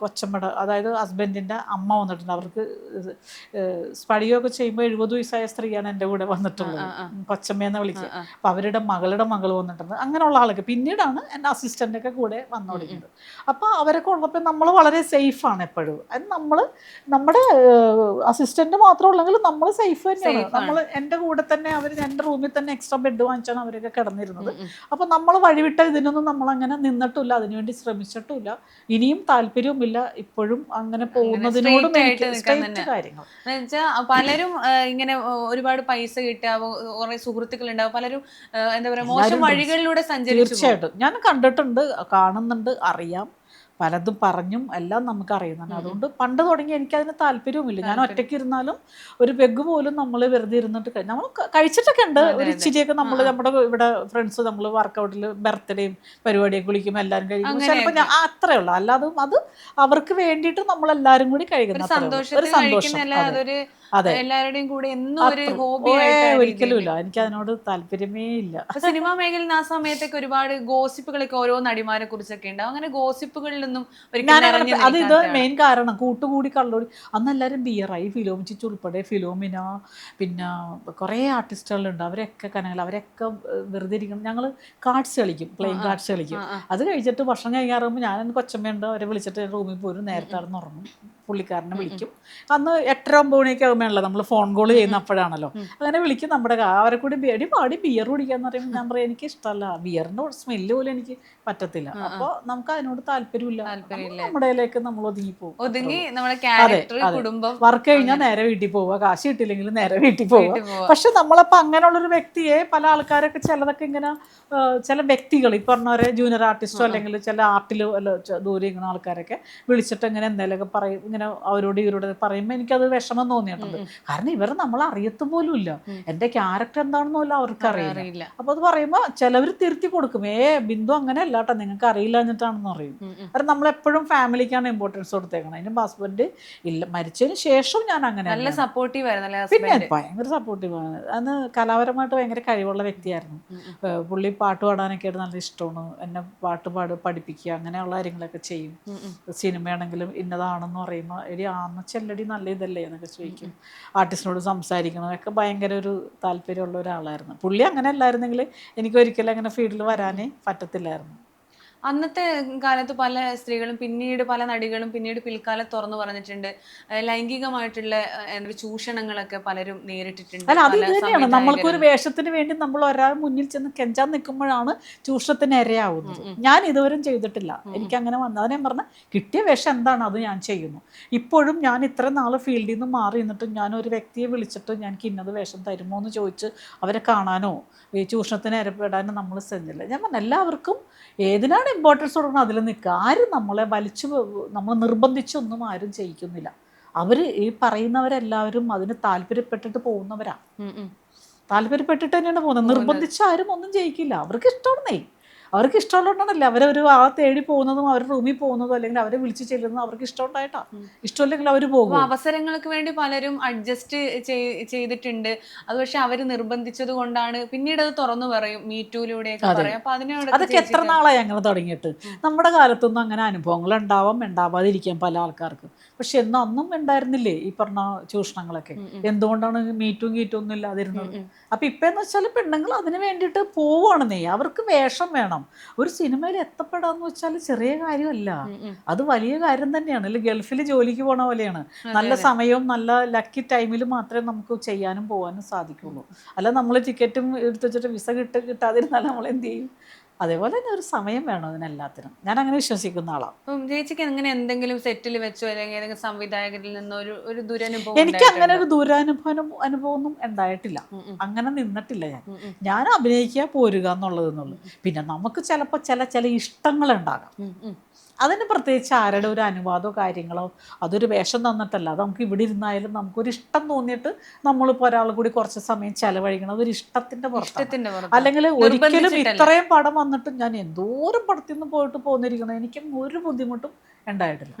കൊച്ചമ്മട അതായത് ഹസ്ബൻഡിന്റെ അമ്മ വന്നിട്ടുണ്ട്. അവർക്ക് സ്പടികയൊക്കെ ചെയ്യുമ്പോൾ എഴുപത് വയസ്സായ സ്ത്രീയാണ് എന്റെ കൂടെ വന്നിട്ടുള്ളത്. കൊച്ചമ്മയെന്ന് വിളിക്കുക ആ. അവരുടെ മകളുടെ മകൾ വന്നിട്ടുണ്ട്. അങ്ങനെയുള്ള ആളൊക്കെ. പിന്നീടാണ് എന്റെ അസിസ്റ്റന്റൊക്കെ കൂടെ വന്നു തുടങ്ങിയത് അപ്പോൾ അവരൊക്കെ ഉള്ളപ്പോൾ നമ്മൾ വളരെ സേഫാണ് എപ്പോഴും. അത് നമ്മൾ നമ്മുടെ അസിസ്റ്റന്റ് മാത്രം ഉള്ളെങ്കിൽ നമ്മൾ സേഫ് തന്നെയാണ്. നമ്മൾ എന്റെ കൂടെ തന്നെ അവർ എന്റെ റൂമിൽ തന്നെ എക്സ്ട്രാ ബെഡ് വാങ്ങിച്ചാണ് അവരൊക്കെ കിടന്നിരുന്നത്. അപ്പോൾ. അപ്പൊ നമ്മൾ വഴിവിട്ട ഇതിനൊന്നും നമ്മൾ അങ്ങനെ നിന്നിട്ടില്ല അതിനുവേണ്ടി ശ്രമിച്ചിട്ടില്ല ഇനിയും താല്പര്യവുമില്ല. ഇപ്പോഴും അങ്ങനെ പോകുന്നതിനോടും straight നിൽക്കാൻ തന്നെ. കാര്യങ്ങൾ പലരും ഇങ്ങനെ ഒരുപാട് പൈസ കിട്ടാവോ കുറെ സുഹൃത്തുക്കൾ ഉണ്ടാവും പലരും എന്താ പറയാ മോശം വഴികളിലൂടെ സഞ്ചരിച്ചു തീർച്ചയായിട്ടും. ഞാൻ കണ്ടിട്ടുണ്ട് കാണുന്നുണ്ട് അറിയാം. പലതും പറഞ്ഞും എല്ലാം നമുക്ക് അറിയുന്നുണ്ട് അതുകൊണ്ട് പണ്ട് തുടങ്ങി എനിക്ക് അതിന് താല്പര്യവുമില്ല. ഞാൻ ഒറ്റയ്ക്ക് ഇരുന്നാലും ഒരു പെഗ് പോലും നമ്മൾ വെറുതെ ഇരുന്നിട്ട് നമ്മൾ കഴിച്ചിട്ടൊക്കെ ഉണ്ട് ഒരു. ഇച്ചിരിയൊക്കെ നമ്മൾ നമ്മുടെ ഇവിടെ ഫ്രണ്ട്സ് നമ്മൾ വർക്കൗട്ടിൽ ബർത്ത്ഡേയും പരിപാടിയൊക്കെ വിളിക്കും എല്ലാവരും കഴിക്കും. ചിലപ്പോൾ ഞാൻ അത്രേ ഉള്ളൂ. അല്ലാതെ അത് അവർക്ക് വേണ്ടിയിട്ട് നമ്മൾ എല്ലാവരും കൂടി കഴിക്കുന്നത്. ഒരു സന്തോഷം. എല്ലാവരുടെയും കൂടെ എന്നും ഒരു ഹോബി ഓ, ഒരിക്കലും എനിക്ക് അതിനോട് താല്പര്യമേ ഇല്ല. സിനിമാ മേഖലയിൽ ആ സമയത്തൊക്കെ ഒരുപാട് ഗോസിപ്പുകളൊക്കെ ഓരോ നടിമാരെ കുറിച്ചൊക്കെ ഉണ്ടാവും അങ്ങനെ ഗോസിപ്പുകളിൽ നിന്നും അത് ഇത് മെയിൻ കാരണം. കൂട്ടുകൂടി കള്ളോടി. അന്ന് എല്ലാവരും ബിയറായി ചിച്ചു ഉൾപ്പെടെ ഫിലോമിന പിന്നെ കുറേ ആർട്ടിസ്റ്റുകളുണ്ട് അവരൊക്കെ കനകൾ അവരൊക്കെ വെറുതെ ഇരിക്കണം. ഞങ്ങൾ കാർഡ്സ് കളിക്കും. പ്ലേയിങ് കാർഡ്സ് കളിക്കും. അത് കഴിച്ചിട്ട് ഭക്ഷണം കഴിക്കാറുമ്പോൾ ഞാൻ കൊച്ചമ്മയുണ്ട്. അവരെ വിളിച്ചിട്ട് റൂമിൽ പോരും. നേരത്തെ അവിടെ ഉറങ്ങും. പുള്ളിക്കാരനെ വിളിക്കും. അന്ന് എട്ടര ഒമ്പത് മണിയൊക്കെ ആകുമ്പോഴാണല്ലോ നമ്മൾ ഫോൺ കോൾ ചെയ്യുന്ന അപ്പോഴാണല്ലോ. അങ്ങനെ വിളിക്കും നമ്മുടെ അവരെ കൂടി എടി പാടി ബിയർ കുടിക്കാന്ന് പറയുമ്പോൾ ഞാൻ പറയാം എനിക്ക് ഇഷ്ടമല്ല ബിയറിന്റെ സ്മെല്ല് പോലും എനിക്ക് പറ്റത്തില്ല. അപ്പോൾ നമുക്ക് അതിനോട് താല്പര്യമില്ല. നമ്മുടെയിലേക്ക് നമ്മൾ ഒതുങ്ങി പോകും. ഒതുങ്ങി. കുടുംബം വർക്ക് കഴിഞ്ഞാൽ നേരെ വീട്ടിൽ പോവുക. കാശ് കിട്ടിയില്ലെങ്കിൽ നേരെ വീട്ടിൽ പോവുക. പക്ഷെ നമ്മളപ്പോ അങ്ങനെയുള്ളൊരു വ്യക്തിയെ പല ആൾക്കാരൊക്കെ ചിലതൊക്കെ ഇങ്ങനെ ചില വ്യക്തികൾ ഈ പറഞ്ഞവരെ ജൂനിയർ ആർട്ടിസ്റ്റോ അല്ലെങ്കിൽ ചില ആർട്ടിലോ അല്ല ദൂരെ ഇങ്ങനെ ആൾക്കാരൊക്കെ വിളിച്ചിട്ട് ഇങ്ങനെ എന്തെങ്കിലുമൊക്കെ പറയും ഇങ്ങനെ അവരോട് ഇവരോട് പറയുമ്പോൾ എനിക്കത് വിഷമം തോന്നിയിട്ടുണ്ട്. കാരണം ഇവർ നമ്മൾ അറിയത്ത് പോലും ഇല്ല എന്റെ ക്യാരക്ടർ എന്താണെന്നോ അല്ല അവർക്ക് അറിയില്ല. അപ്പോൾ അത് പറയുമ്പോൾ ചിലവർ തിരുത്തി കൊടുക്കും. ഏ ബിന്ദു അങ്ങനെ അല്ല കേട്ടോ നിങ്ങൾക്ക് അറിയില്ല എന്നിട്ടാണെന്ന് പറയും. ഉം. കാരണം നമ്മളെപ്പോഴും ഫാമിലിക്കാണ് ഇമ്പോർട്ടൻസ് കൊടുത്തേക്കണം അതിന് ഹസ്ബൻഡ് ഇല്ല മരിച്ചതിന് ശേഷം ഞാൻ അങ്ങനെ നല്ല. സപ്പോർട്ടീവ് പിന്നെ ഭയങ്കര സപ്പോർട്ടീവ് ആണ്. അന്ന് കലാപരമായിട്ട് ഭയങ്കര കഴിവുള്ള വ്യക്തിയായിരുന്നു. പുള്ളി പാട്ട് പാടാനൊക്കെ ആയിട്ട് നല്ല ഇഷ്ടമാണ്. എന്നെ പാട്ട് പാട് പഠിപ്പിക്കുക അങ്ങനെയുള്ള കാര്യങ്ങളൊക്കെ ചെയ്യും. സിനിമയാണെങ്കിലും ഇന്നതാണെന്ന് പറയുമ്പോൾ എടി ആന്ന് ചെല്ലടി നല്ല ഇതല്ലേ എന്നൊക്കെ ചോദിക്കും. ആർട്ടിസ്റ്റിനോട് സംസാരിക്കണമൊക്കെ ഭയങ്കര ഒരു താല്പര്യമുള്ള ഒരാളായിരുന്നു. പുള്ളി അങ്ങനെ അല്ലായിരുന്നെങ്കിൽ എനിക്ക് ഒരിക്കലും അങ്ങനെ ഫീൽഡിൽ വരാനേ പറ്റത്തില്ലായിരുന്നു. അന്നത്തെ കാലത്ത് പല സ്ത്രീകളും പിന്നീട് പല നടികളും പിന്നീട് പിൽക്കാലത്ത് തുറന്നു പറഞ്ഞിട്ടുണ്ട്. ലൈംഗികമായിട്ടുള്ള ചൂഷണങ്ങളൊക്കെ പലരും നേരിട്ടിട്ടുണ്ട്. അല്ല അത് പല തന്നെയാണ്. നമ്മൾക്കൊരു വേഷത്തിന് വേണ്ടി നമ്മൾ ഒരാൾ മുന്നിൽ ചെന്ന് കെഞ്ചാൻ നിൽക്കുമ്പോഴാണ് ചൂഷണത്തിന് ഇരയാവുന്നത്. ഞാൻ ഇതുവരെയും ചെയ്തിട്ടില്ല. എനിക്ക് അങ്ങനെ വന്നത്. ഞാൻ പറഞ്ഞ കിട്ടിയ വേഷം എന്താണ്? അത് ഞാൻ ചെയ്യുന്നു. ഇപ്പോഴും ഞാൻ ഇത്ര നാൾ ഫീൽഡിൽ നിന്ന് മാറി നിന്നിട്ടും ഞാൻ ഒരു വ്യക്തിയെ വിളിച്ചിട്ട് ഞാൻ ഇന്നത് വേഷം തരുമോ എന്ന് ചോദിച്ച് അവരെ കാണാനോ ഈ ചൂഷണത്തിന് ഇരപ്പെടാനോ നമ്മൾ ശ്രമിച്ചില്ല. ഞാൻ പറഞ്ഞ എല്ലാവർക്കും ഏതിനാണ് ഇമ്പോർട്ടൻസ് കൊടുക്കണം അതിൽ നിൽക്കുക. ആരും നമ്മളെ വലിച്ചു നമ്മൾ നിർബന്ധിച്ചൊന്നും ആരും ചെയ്യിക്കുന്നില്ല. അവർ ഈ പറയുന്നവരെല്ലാവരും അതിന് താല്പര്യപ്പെട്ടിട്ട് പോകുന്നവരാ. ഉം, ഉം. താല്പര്യപ്പെട്ടിട്ട് തന്നെയാണ് പോകുന്നത്. നിർബന്ധിച്ച് ആരും ഒന്നും ചെയ്യിക്കില്ല. അവർക്ക് ഇഷ്ടമാണെന്നേ. അവർക്ക് ഇഷ്ടമുള്ളതുകൊണ്ടാണല്ലോ അവർ ഒരു ആ തേടി പോകുന്നതും അവരുടെ റൂമിൽ പോകുന്നതും അല്ലെങ്കിൽ അവരെ വിളിച്ചു ചെല്ലുന്നതും അവർക്ക് ഇഷ്ടമുണ്ടായിട്ടാ. ഇഷ്ടമില്ലെങ്കിൽ അവർ പോകും. അവസരങ്ങൾക്ക് വേണ്ടി പലരും അഡ്ജസ്റ്റ് ചെയ്തിട്ടുണ്ട്. അത് പക്ഷെ അവർ നിർബന്ധിച്ചത് കൊണ്ടാണ് പിന്നീട് അത് തുറന്നു പറയും. അതിനോട് അതൊക്കെ എത്ര നാളായി അങ്ങനെ തുടങ്ങിയിട്ട്? നമ്മുടെ കാലത്തൊന്നും അങ്ങനെ അനുഭവങ്ങൾ ഉണ്ടാവാം ഉണ്ടാവാതിരിക്കാം പല ആൾക്കാർക്ക്. പക്ഷെ എന്ന് അന്നും ഉണ്ടായിരുന്നില്ലേ ഈ പറഞ്ഞ ചൂഷണങ്ങളൊക്കെ? എന്തുകൊണ്ടാണ് മീറ്റും ഗീറ്റും ഒന്നും ഇല്ലാതിരുന്നത്? അപ്പൊ ഇപ്പൊ എന്ന് വെച്ചാൽ പെണ്ണുങ്ങൾ അതിന് വേണ്ടിയിട്ട് പോവുകയാണെന്നേ അവർക്ക് വേഷം വേണം. ഒരു സിനിമയിൽ എത്തപ്പെടാന്ന് വെച്ചാൽ ചെറിയ കാര്യമല്ല. അത് വലിയ കാര്യം തന്നെയാണ്. അല്ലെങ്കിൽ ഗൾഫിൽ ജോലിക്ക് പോണ പോലെയാണ്. നല്ല സമയവും നല്ല ലക്കി ടൈമിൽ മാത്രമേ നമുക്ക് ചെയ്യാനും പോകാനും സാധിക്കുള്ളൂ. അല്ല നമ്മൾ ടിക്കറ്റും എടുത്തു വെച്ചിട്ട് വിസ കിട്ട കിട്ടാതിരുന്നാൽ നമ്മൾ എന്ത് ചെയ്യും? അതേപോലെ തന്നെ ഒരു സമയം വേണം അതിനെല്ലാത്തിനും. ഞാൻ അങ്ങനെ വിശ്വസിക്കുന്ന ആളാണ് അപ്പം ചേച്ചിക്ക് അങ്ങനെ എന്തെങ്കിലും സെറ്റിൽ വെച്ചോ അല്ലെങ്കിൽ ഏതെങ്കിലും സംവിധായകരിൽ നിന്നോ ഒരു ഒരു ദുരനുഭവം എനിക്ക് അങ്ങനെ ഒരു ദുരനുഭവം അനുഭവമൊന്നും ഉണ്ടായിട്ടില്ല. അങ്ങനെ നിന്നിട്ടില്ല ഞാൻ. ഞാൻ അഭിനയിക്കുക പോരുക എന്നുള്ളത് എന്നുള്ളത് പിന്നെ നമുക്ക് ചിലപ്പോൾ ചില ചില ഇഷ്ടങ്ങൾ ഉം. അതിന് പ്രത്യേകിച്ച് ആരുടെ ഒരു അനുവാദമോ കാര്യങ്ങളോ അതൊരു വേഷം തന്നിട്ടല്ല. അത് നമുക്ക് ഇവിടെ ഇരുന്നായാലും നമുക്കൊരു ഇഷ്ടം തോന്നിയിട്ട് നമ്മളിപ്പോൾ ഒരാൾ കൂടി കുറച്ച് സമയം ചെലവഴിക്കണം. അതൊരു ഇഷ്ടത്തിന്റെ പുറത്താണ്. അല്ലെങ്കിൽ ഒരിക്കലും. ഇത്രയും പടം വന്നിട്ടും ഞാൻ എന്തോരം പടത്തിൽ നിന്ന് പോയിട്ട് പോന്നിരിക്കണം? എനിക്കും ഒരു ബുദ്ധിമുട്ടും ഉണ്ടായിട്ടില്ല.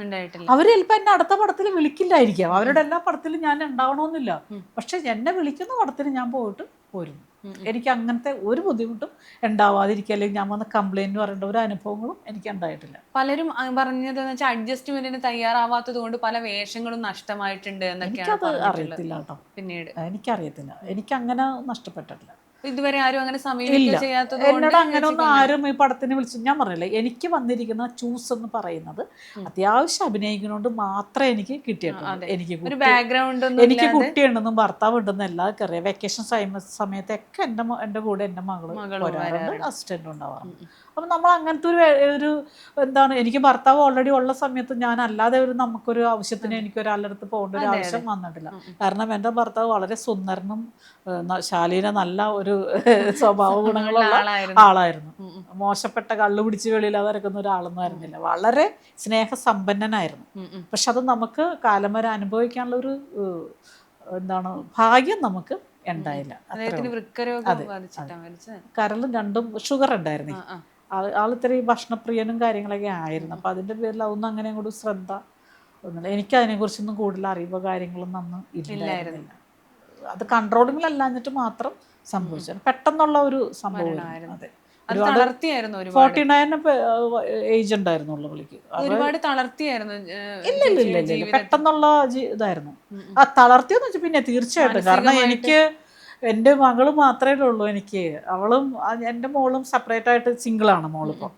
അവർ ചിലപ്പോൾ എന്നെ അടുത്ത പടത്തിൽ വിളിക്കില്ലായിരിക്കാം. അവരുടെ എല്ലാ പടത്തിലും ഞാൻ ഉണ്ടാവണമെന്നില്ല പക്ഷെ എന്നെ വിളിക്കുന്ന പടത്തിന് ഞാൻ പോയിട്ട് പോരും ഉം, എനിക്ക് അങ്ങനത്തെ ഒരു ബുദ്ധിമുട്ടും ഉണ്ടാവാതിരിക്കുക അല്ലെങ്കിൽ ഞാൻ വന്ന കംപ്ലൈന്റ് പറയേണ്ട ഒരു അനുഭവങ്ങളും എനിക്ക് ഉണ്ടായിട്ടില്ല പലരും പറഞ്ഞത് വെച്ചാൽ അഡ്ജസ്റ്റ്മെന്റിന് തയ്യാറാവാത്തത് കൊണ്ട് പല വേഷങ്ങളും നഷ്ടമായിട്ടുണ്ട് എന്നൊക്കെയാണ് എനിക്കത് അറിയത്തില്ല കേട്ടോ. പിന്നീട്. എനിക്കറിയത്തില്ല. എനിക്ക് അങ്ങനെ നഷ്ടപ്പെട്ടിട്ടില്ല. ഇതുവരെ ആരും അങ്ങനെ ചെയ്യാത്തത് എന്നോട് അങ്ങനെ ഒന്നും ആരും ഈ പടത്തിന് വിളിച്ചു ഞാൻ പറഞ്ഞില്ലേ. എനിക്ക് വന്നിരിക്കുന്ന ചൂസ് എന്ന് പറയുന്നത് അത്യാവശ്യം അഭിനയിക്കുന്നതുകൊണ്ട് മാത്രമേ എനിക്ക് കിട്ടിയിട്ടുള്ളൂ. എനിക്ക് ഒരു ബാക്ക്ഗ്രൗണ്ട് എനിക്ക് കുട്ടിയുണ്ടെന്നും ഭർത്താവ് ഉണ്ടെന്നും എല്ലാവർക്കും അറിയാം. വെക്കേഷൻ സമയത്തൊക്കെ എന്റെ എന്റെ എന്റെ കൂടെ എന്റെ മകൾ മകൾ വരാറുണ്ട് അസിസ്റ്റന്റ് ഉണ്ടാവാറുണ്ട്. അപ്പം നമ്മൾ അങ്ങനത്തെ ഒരു ഒരു എന്താണ് എനിക്ക് ഭർത്താവ് ഓൾറെഡി ഉള്ള സമയത്ത് ഞാൻ അല്ലാതെ ഒരു നമുക്കൊരു ആവശ്യത്തിന് എനിക്ക് ഒരാളുടെ പോകേണ്ട ഒരു ആവശ്യം വന്നിട്ടില്ല. കാരണം എന്റെ ഭർത്താവ് വളരെ സുന്ദരനും ശാലീന നല്ല ഒരു സ്വഭാവ ഗുണങ്ങളുള്ള ആളായിരുന്നു. മോശപ്പെട്ട കള്ളു പിടിച്ച് വെളിയിലാതെ ഇറക്കുന്ന ഒരാളൊന്നും ആയിരുന്നില്ല. വളരെ സ്നേഹസമ്പന്നനായിരുന്നു. പക്ഷെ അത് നമുക്ക് കാലം വരെ അനുഭവിക്കാനുള്ള ഒരു എന്താണ് ഭാഗ്യം നമുക്ക് ഉണ്ടായില്ല. കരളും രണ്ടും ഷുഗർ ഉണ്ടായിരുന്നു. ആൾ ആൾ ഇത്രയും ഭക്ഷണപ്രിയനും കാര്യങ്ങളൊക്കെ ആയിരുന്നു. അപ്പം അതിന്റെ പേരിൽ അതൊന്നും അങ്ങനെ അങ്ങോട്ട് ശ്രദ്ധ ഒന്നുമില്ല. എനിക്ക് അതിനെക്കുറിച്ചൊന്നും കൂടുതൽ അറിവോ കാര്യങ്ങളൊന്നും അന്ന് ഇല്ലായിരുന്നില്ല. അത് കൺട്രോളിങ്ങിലല്ലാഞ്ഞിട്ട് മാത്രം സംഭവിച്ചത്. പെട്ടെന്നുള്ള ഒരു സംഭവമായിരുന്നു. അതെ. ഫോർട്ടി നയൻ ഏജ് ഉണ്ടായിരുന്നുള്ളൂ പുള്ളിക്ക്. ഒരുപാട് തളർത്തിയായിരുന്നു ഇല്ല ഇല്ല ഇല്ല. പെട്ടെന്നുള്ള ഇതായിരുന്നു. ആ തളർത്തിയെന്ന് വെച്ചാൽ പിന്നെ തീർച്ചയായിട്ടും. കാരണം എനിക്ക് എന്റെ മകൾ മാത്രമേ ഉള്ളൂ എനിക്ക്. അവളും എന്റെ മോളും സെപ്പറേറ്റ് ആയിട്ട് സിംഗിളാണ് മോളിപ്പോൾ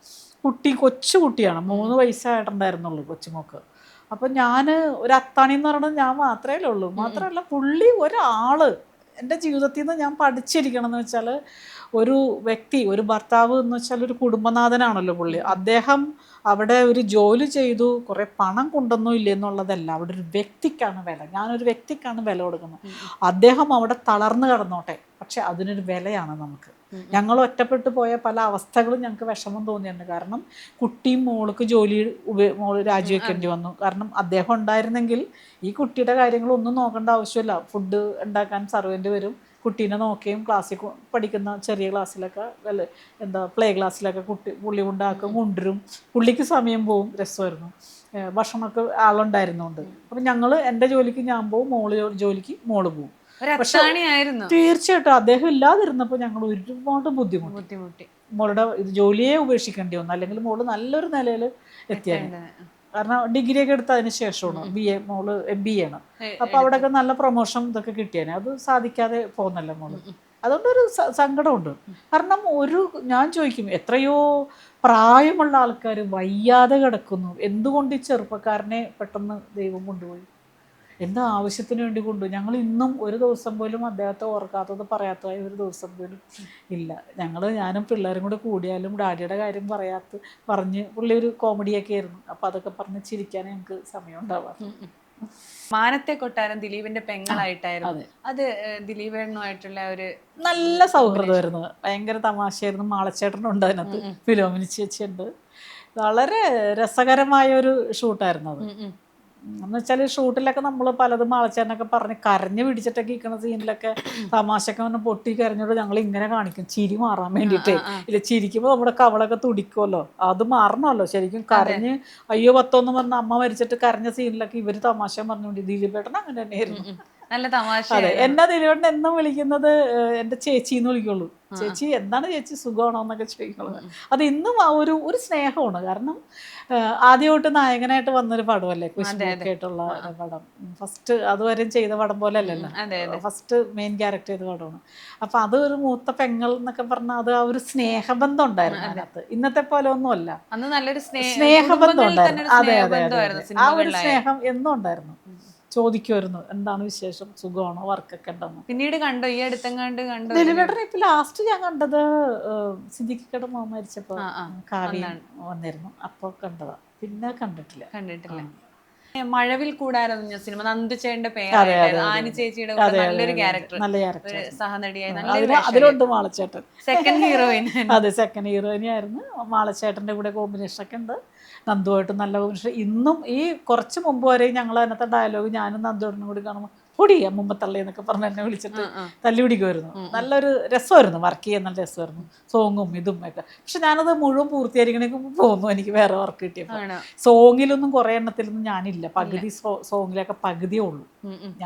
കുട്ടി കൊച്ചു കുട്ടിയാണ്. മൂന്ന് വയസ്സായിട്ടുണ്ടായിരുന്നുള്ളൂ കൊച്ചുമോക്ക്. അപ്പം ഞാൻ ഒരു അത്താണി എന്ന് പറയുന്നത് ഞാൻ മാത്രമേ ഉള്ളൂ. മാത്രമല്ല പുള്ളി ഒരാൾ എന്റെ ജീവിതത്തിൽ നിന്ന് ഞാൻ പഠിച്ചിരിക്കണം എന്ന് വെച്ചാൽ ഒരു വ്യക്തി ഒരു ഭർത്താവ് എന്ന് വെച്ചാൽ ഒരു കുടുംബനാഥനാണല്ലോ പുള്ളി. അദ്ദേഹം അവിടെ ഒരു ജോലി ചെയ്തു കുറേ പണം കൊണ്ടൊന്നും ഇല്ല എന്നുള്ളതല്ല. അവിടെ ഒരു വ്യക്തിക്കാണ് വില. ഞാനൊരു വ്യക്തിക്കാണ് വില കൊടുക്കുന്നത്. അദ്ദേഹം അവിടെ തളർന്നു കിടന്നോട്ടെ. പക്ഷെ അതിനൊരു വിലയാണ് നമുക്ക്. ഞങ്ങൾ ഒറ്റപ്പെട്ടു പോയ പല അവസ്ഥകളും ഞങ്ങൾക്ക് വിഷമം തോന്നിയിട്ടുണ്ട്. കാരണം കുട്ടിയും മോൾക്ക് ജോലി മോൾ മോൾ രാജിവെക്കേണ്ടി വന്നു. കാരണം അദ്ദേഹം ഉണ്ടായിരുന്നെങ്കിൽ ഈ കുട്ടിയുടെ കാര്യങ്ങളൊന്നും നോക്കേണ്ട ആവശ്യമില്ല. ഫുഡ് ഉണ്ടാക്കാൻ സർവന്റ് വരും. കുട്ടീനെ നോക്കുകയും ക്ലാസ്സിൽ പഠിക്കുന്ന ചെറിയ ക്ലാസ്സിലൊക്കെ വല്ല എന്താ പ്ലേ ക്ലാസ്സിലൊക്കെ കുട്ടി പുള്ളി ഉണ്ടാക്കും കൊണ്ടുവരും. പുള്ളിക്ക് സമയം പോവും രസമായിരുന്നു. ഭക്ഷണമൊക്കെ ആളുണ്ടായിരുന്നുണ്ട്. അപ്പം ഞങ്ങൾ എന്റെ ജോലിക്ക് ഞാൻ പോവും മോൾ ജോലിക്ക് മോൾ പോവും. തീർച്ചയായിട്ടും അദ്ദേഹം ഇല്ലാതിരുന്നപ്പോൾ ഞങ്ങൾ ഒരുപാട് ബുദ്ധിമുട്ടി. ബുദ്ധിമുട്ടി. മോളുടെ ഇത് ജോലിയെ ഉപേക്ഷിക്കേണ്ടി വന്നു. അല്ലെങ്കിൽ മോൾ നല്ലൊരു നിലയിൽ എത്തിയാണ് കാരണം ഡിഗ്രി ഒക്കെ എടുത്തതിന് ശേഷമാണ് ബി എ മോൾ എം ബി ആണ്. അപ്പൊ അവിടെയൊക്കെ നല്ല പ്രൊമോഷൻ ഇതൊക്കെ കിട്ടിയേനെ. അത് സാധിക്കാതെ പോകുന്നല്ലോ മോൾ? അതുകൊണ്ടൊരു ഒരു സങ്കടമുണ്ട്. കാരണം ഒരു ഞാൻ ചോദിക്കും എത്രയോ പ്രായമുള്ള ആൾക്കാർ വയ്യാതെ കിടക്കുന്നു. എന്തുകൊണ്ട് ഈ ചെറുപ്പക്കാരനെ പെട്ടെന്ന് ദൈവം കൊണ്ടുപോയി? എന്താ ആവശ്യത്തിന് വേണ്ടി കൊണ്ടു ഞങ്ങൾ ഇന്നും ഒരു ദിവസം പോലും അദ്ദേഹത്തെ ഓർക്കാത്തത് പറയാത്തതായ ഒരു ദിവസം പോലും ഇല്ല. ഞങ്ങൾ ഞാനും പിള്ളേരും കൂടെ കൂടിയാലും ഡാഡിയുടെ കാര്യം പറയാത്ത പറഞ്ഞ് പുള്ളി ഒരു കോമഡിയൊക്കെ ആയിരുന്നു. അപ്പം അതൊക്കെ പറഞ്ഞ് ചിരിക്കാൻ ഞങ്ങൾക്ക് സമയം ഉണ്ടാവാറ് ഉം, ഉം. മാനത്തെ കൊട്ടാരം ദിലീപിന്റെ പെങ്ങളായിട്ടായിരുന്നു. അത്. ഏഹ്, ദിലീപേട്ടനുമായിട്ടുള്ള ഒരു നല്ല സൗഹൃദമായിരുന്നു. ഭയങ്കര തമാശയായിരുന്നു. മാളച്ചേട്ടനുണ്ട് അതിനകത്ത്. ഫിലോമിനി ചേച്ചിയുണ്ട് വളരെ രസകരമായ ഒരു ഷൂട്ടായിരുന്നു അത്. എന്ന് വെച്ചാൽ ഷൂട്ടിലൊക്കെ നമ്മൾ പലതും മാളച്ചേട്ടനൊക്കെ പറഞ്ഞ് കരഞ്ഞു പിടിച്ചിട്ടൊക്കെ ഇരിക്കുന്ന സീനിലൊക്കെ തമാശയൊക്കെ വന്ന് പൊട്ടി കരഞ്ഞോട് ഞങ്ങൾ ഇങ്ങനെ കാണിക്കും. ചിരി മാറാൻ വേണ്ടിയിട്ട്. ഇല്ല ചിരിക്കുമ്പോൾ നമ്മുടെ കവളൊക്കെ തുടിക്കുമല്ലോ അത് മാറണമല്ലോ ശരിക്കും. കരഞ്ഞ് അയ്യോ പത്തോന്ന് പറഞ്ഞ അമ്മ മരിച്ചിട്ട് കരഞ്ഞ സീനിലൊക്കെ ഇവർ തമാശ പറഞ്ഞുകൊണ്ട് ദിലീപേട്ടൻ അങ്ങനെ തന്നെയായിരുന്നു. നല്ല തമാശ അതെ. എന്നെ ദിലീപേട്ടൻ എന്നും വിളിക്കുന്നത് എന്റെ ചേച്ചി എന്ന് വിളിക്കുള്ളൂ. ചേച്ചി എന്താണ് ചേച്ചി സുഖമാണോ എന്നൊക്കെ ചോദിക്കുന്നത് അത് ഇന്നും ആ ഒരു ഒരു സ്നേഹമാണ്. കാരണം ആദ്യമായിട്ട് നായകനായിട്ട് വന്നൊരു പടമല്ലേ? ആയിട്ടുള്ള പടം. ഫസ്റ്റ് അതുവരെയും ചെയ്ത പടം പോലെ അല്ലല്ലോ ഫസ്റ്റ് മെയിൻ ക്യാരക്ടർ ചെയ്ത പടമാണ്. അപ്പൊ അത് ഒരു മൂത്ത പെങ്ങൾ എന്നൊക്കെ പറഞ്ഞാൽ അത് ആ ഒരു സ്നേഹബന്ധം ഉണ്ടായിരുന്നു അതിനകത്ത്. ഇന്നത്തെ പോലെ ഒന്നുമല്ല. അന്ന് നല്ലൊരു സ്നേഹബന്ധം ഉണ്ടായിരുന്നു. അതെ അതെ അതെ, ആ ഒരു സ്നേഹം എന്നും ഉണ്ടായിരുന്നു. ചോദിക്കുമായിരുന്നു എന്താണ് വിശേഷം? സുഖമാണോ? വർക്കൊക്കെ ഉണ്ടെന്ന്. പിന്നീട് കണ്ടോ? ഈ അടുത്തെങ്ങാണ്ട് കണ്ടോ? ദിലീപേട്ടനെ ഇപ്പൊ ലാസ്റ്റ് ഞാൻ കണ്ടത് സിദ്ദിഖിക്കട മോൻ മരിച്ചപ്പോ. കാവ്യ വന്നിരുന്നു. അപ്പൊ കണ്ടതാ. പിന്നെ കണ്ടിട്ടില്ല. കണ്ടിട്ടില്ല. മഴവിൽ കൂടായിരുന്നു സിനിമ നന്ദുചേട്ടന്റെ പേര് ആനി ചേച്ചിയുടെ നല്ലൊരു ക്യാരക്ടർ. നല്ല ക്യാരക്ടർ. സഹനടിയായി അതിലുണ്ട് മാളച്ചേട്ടൻ. സെക്കൻഡ് ഹീറോയിൻ അതെ സെക്കൻഡ് ഹീറോയിൻ ആയിരുന്നു. മാളച്ചേട്ടന്റെ കൂടെ കോമ്പിനേഷൻ ഒക്കെ ഉണ്ട്. നന്ദുവായിട്ട് നല്ല കോമ്പിനേഷൻ ഇന്നും ഈ കുറച്ച് മുമ്പ് വരെ ഞങ്ങൾ അതിനകത്തെ ഡയലോഗ് ഞാനും നന്ദുവേട്ടനും കൂടി കാണുമ്പോൾ പൊടി അമ്മുമ്മത്തള്ളി എന്നൊക്കെ പറഞ്ഞ് എന്നെ വിളിച്ചിട്ട് തല്ലി പിടിക്കുമായിരുന്നു നല്ലൊരു രസമായിരുന്നു വർക്ക് ചെയ്യാൻ നല്ല രസമായിരുന്നു. സോങ്ങും ഇതും ഒക്കെ. പക്ഷെ ഞാനത് മുഴുവൻ പൂർത്തിയായിരിക്കണേക്ക് തോന്നുന്നു എനിക്ക് വേറെ വർക്ക് കിട്ടിയപ്പോൾ സോങ്ങിലൊന്നും കുറേ എണ്ണത്തിലൊന്നും ഞാനില്ല. പകുതി സോങ്ങിലൊക്കെ പകുതിയേ ഉള്ളൂ.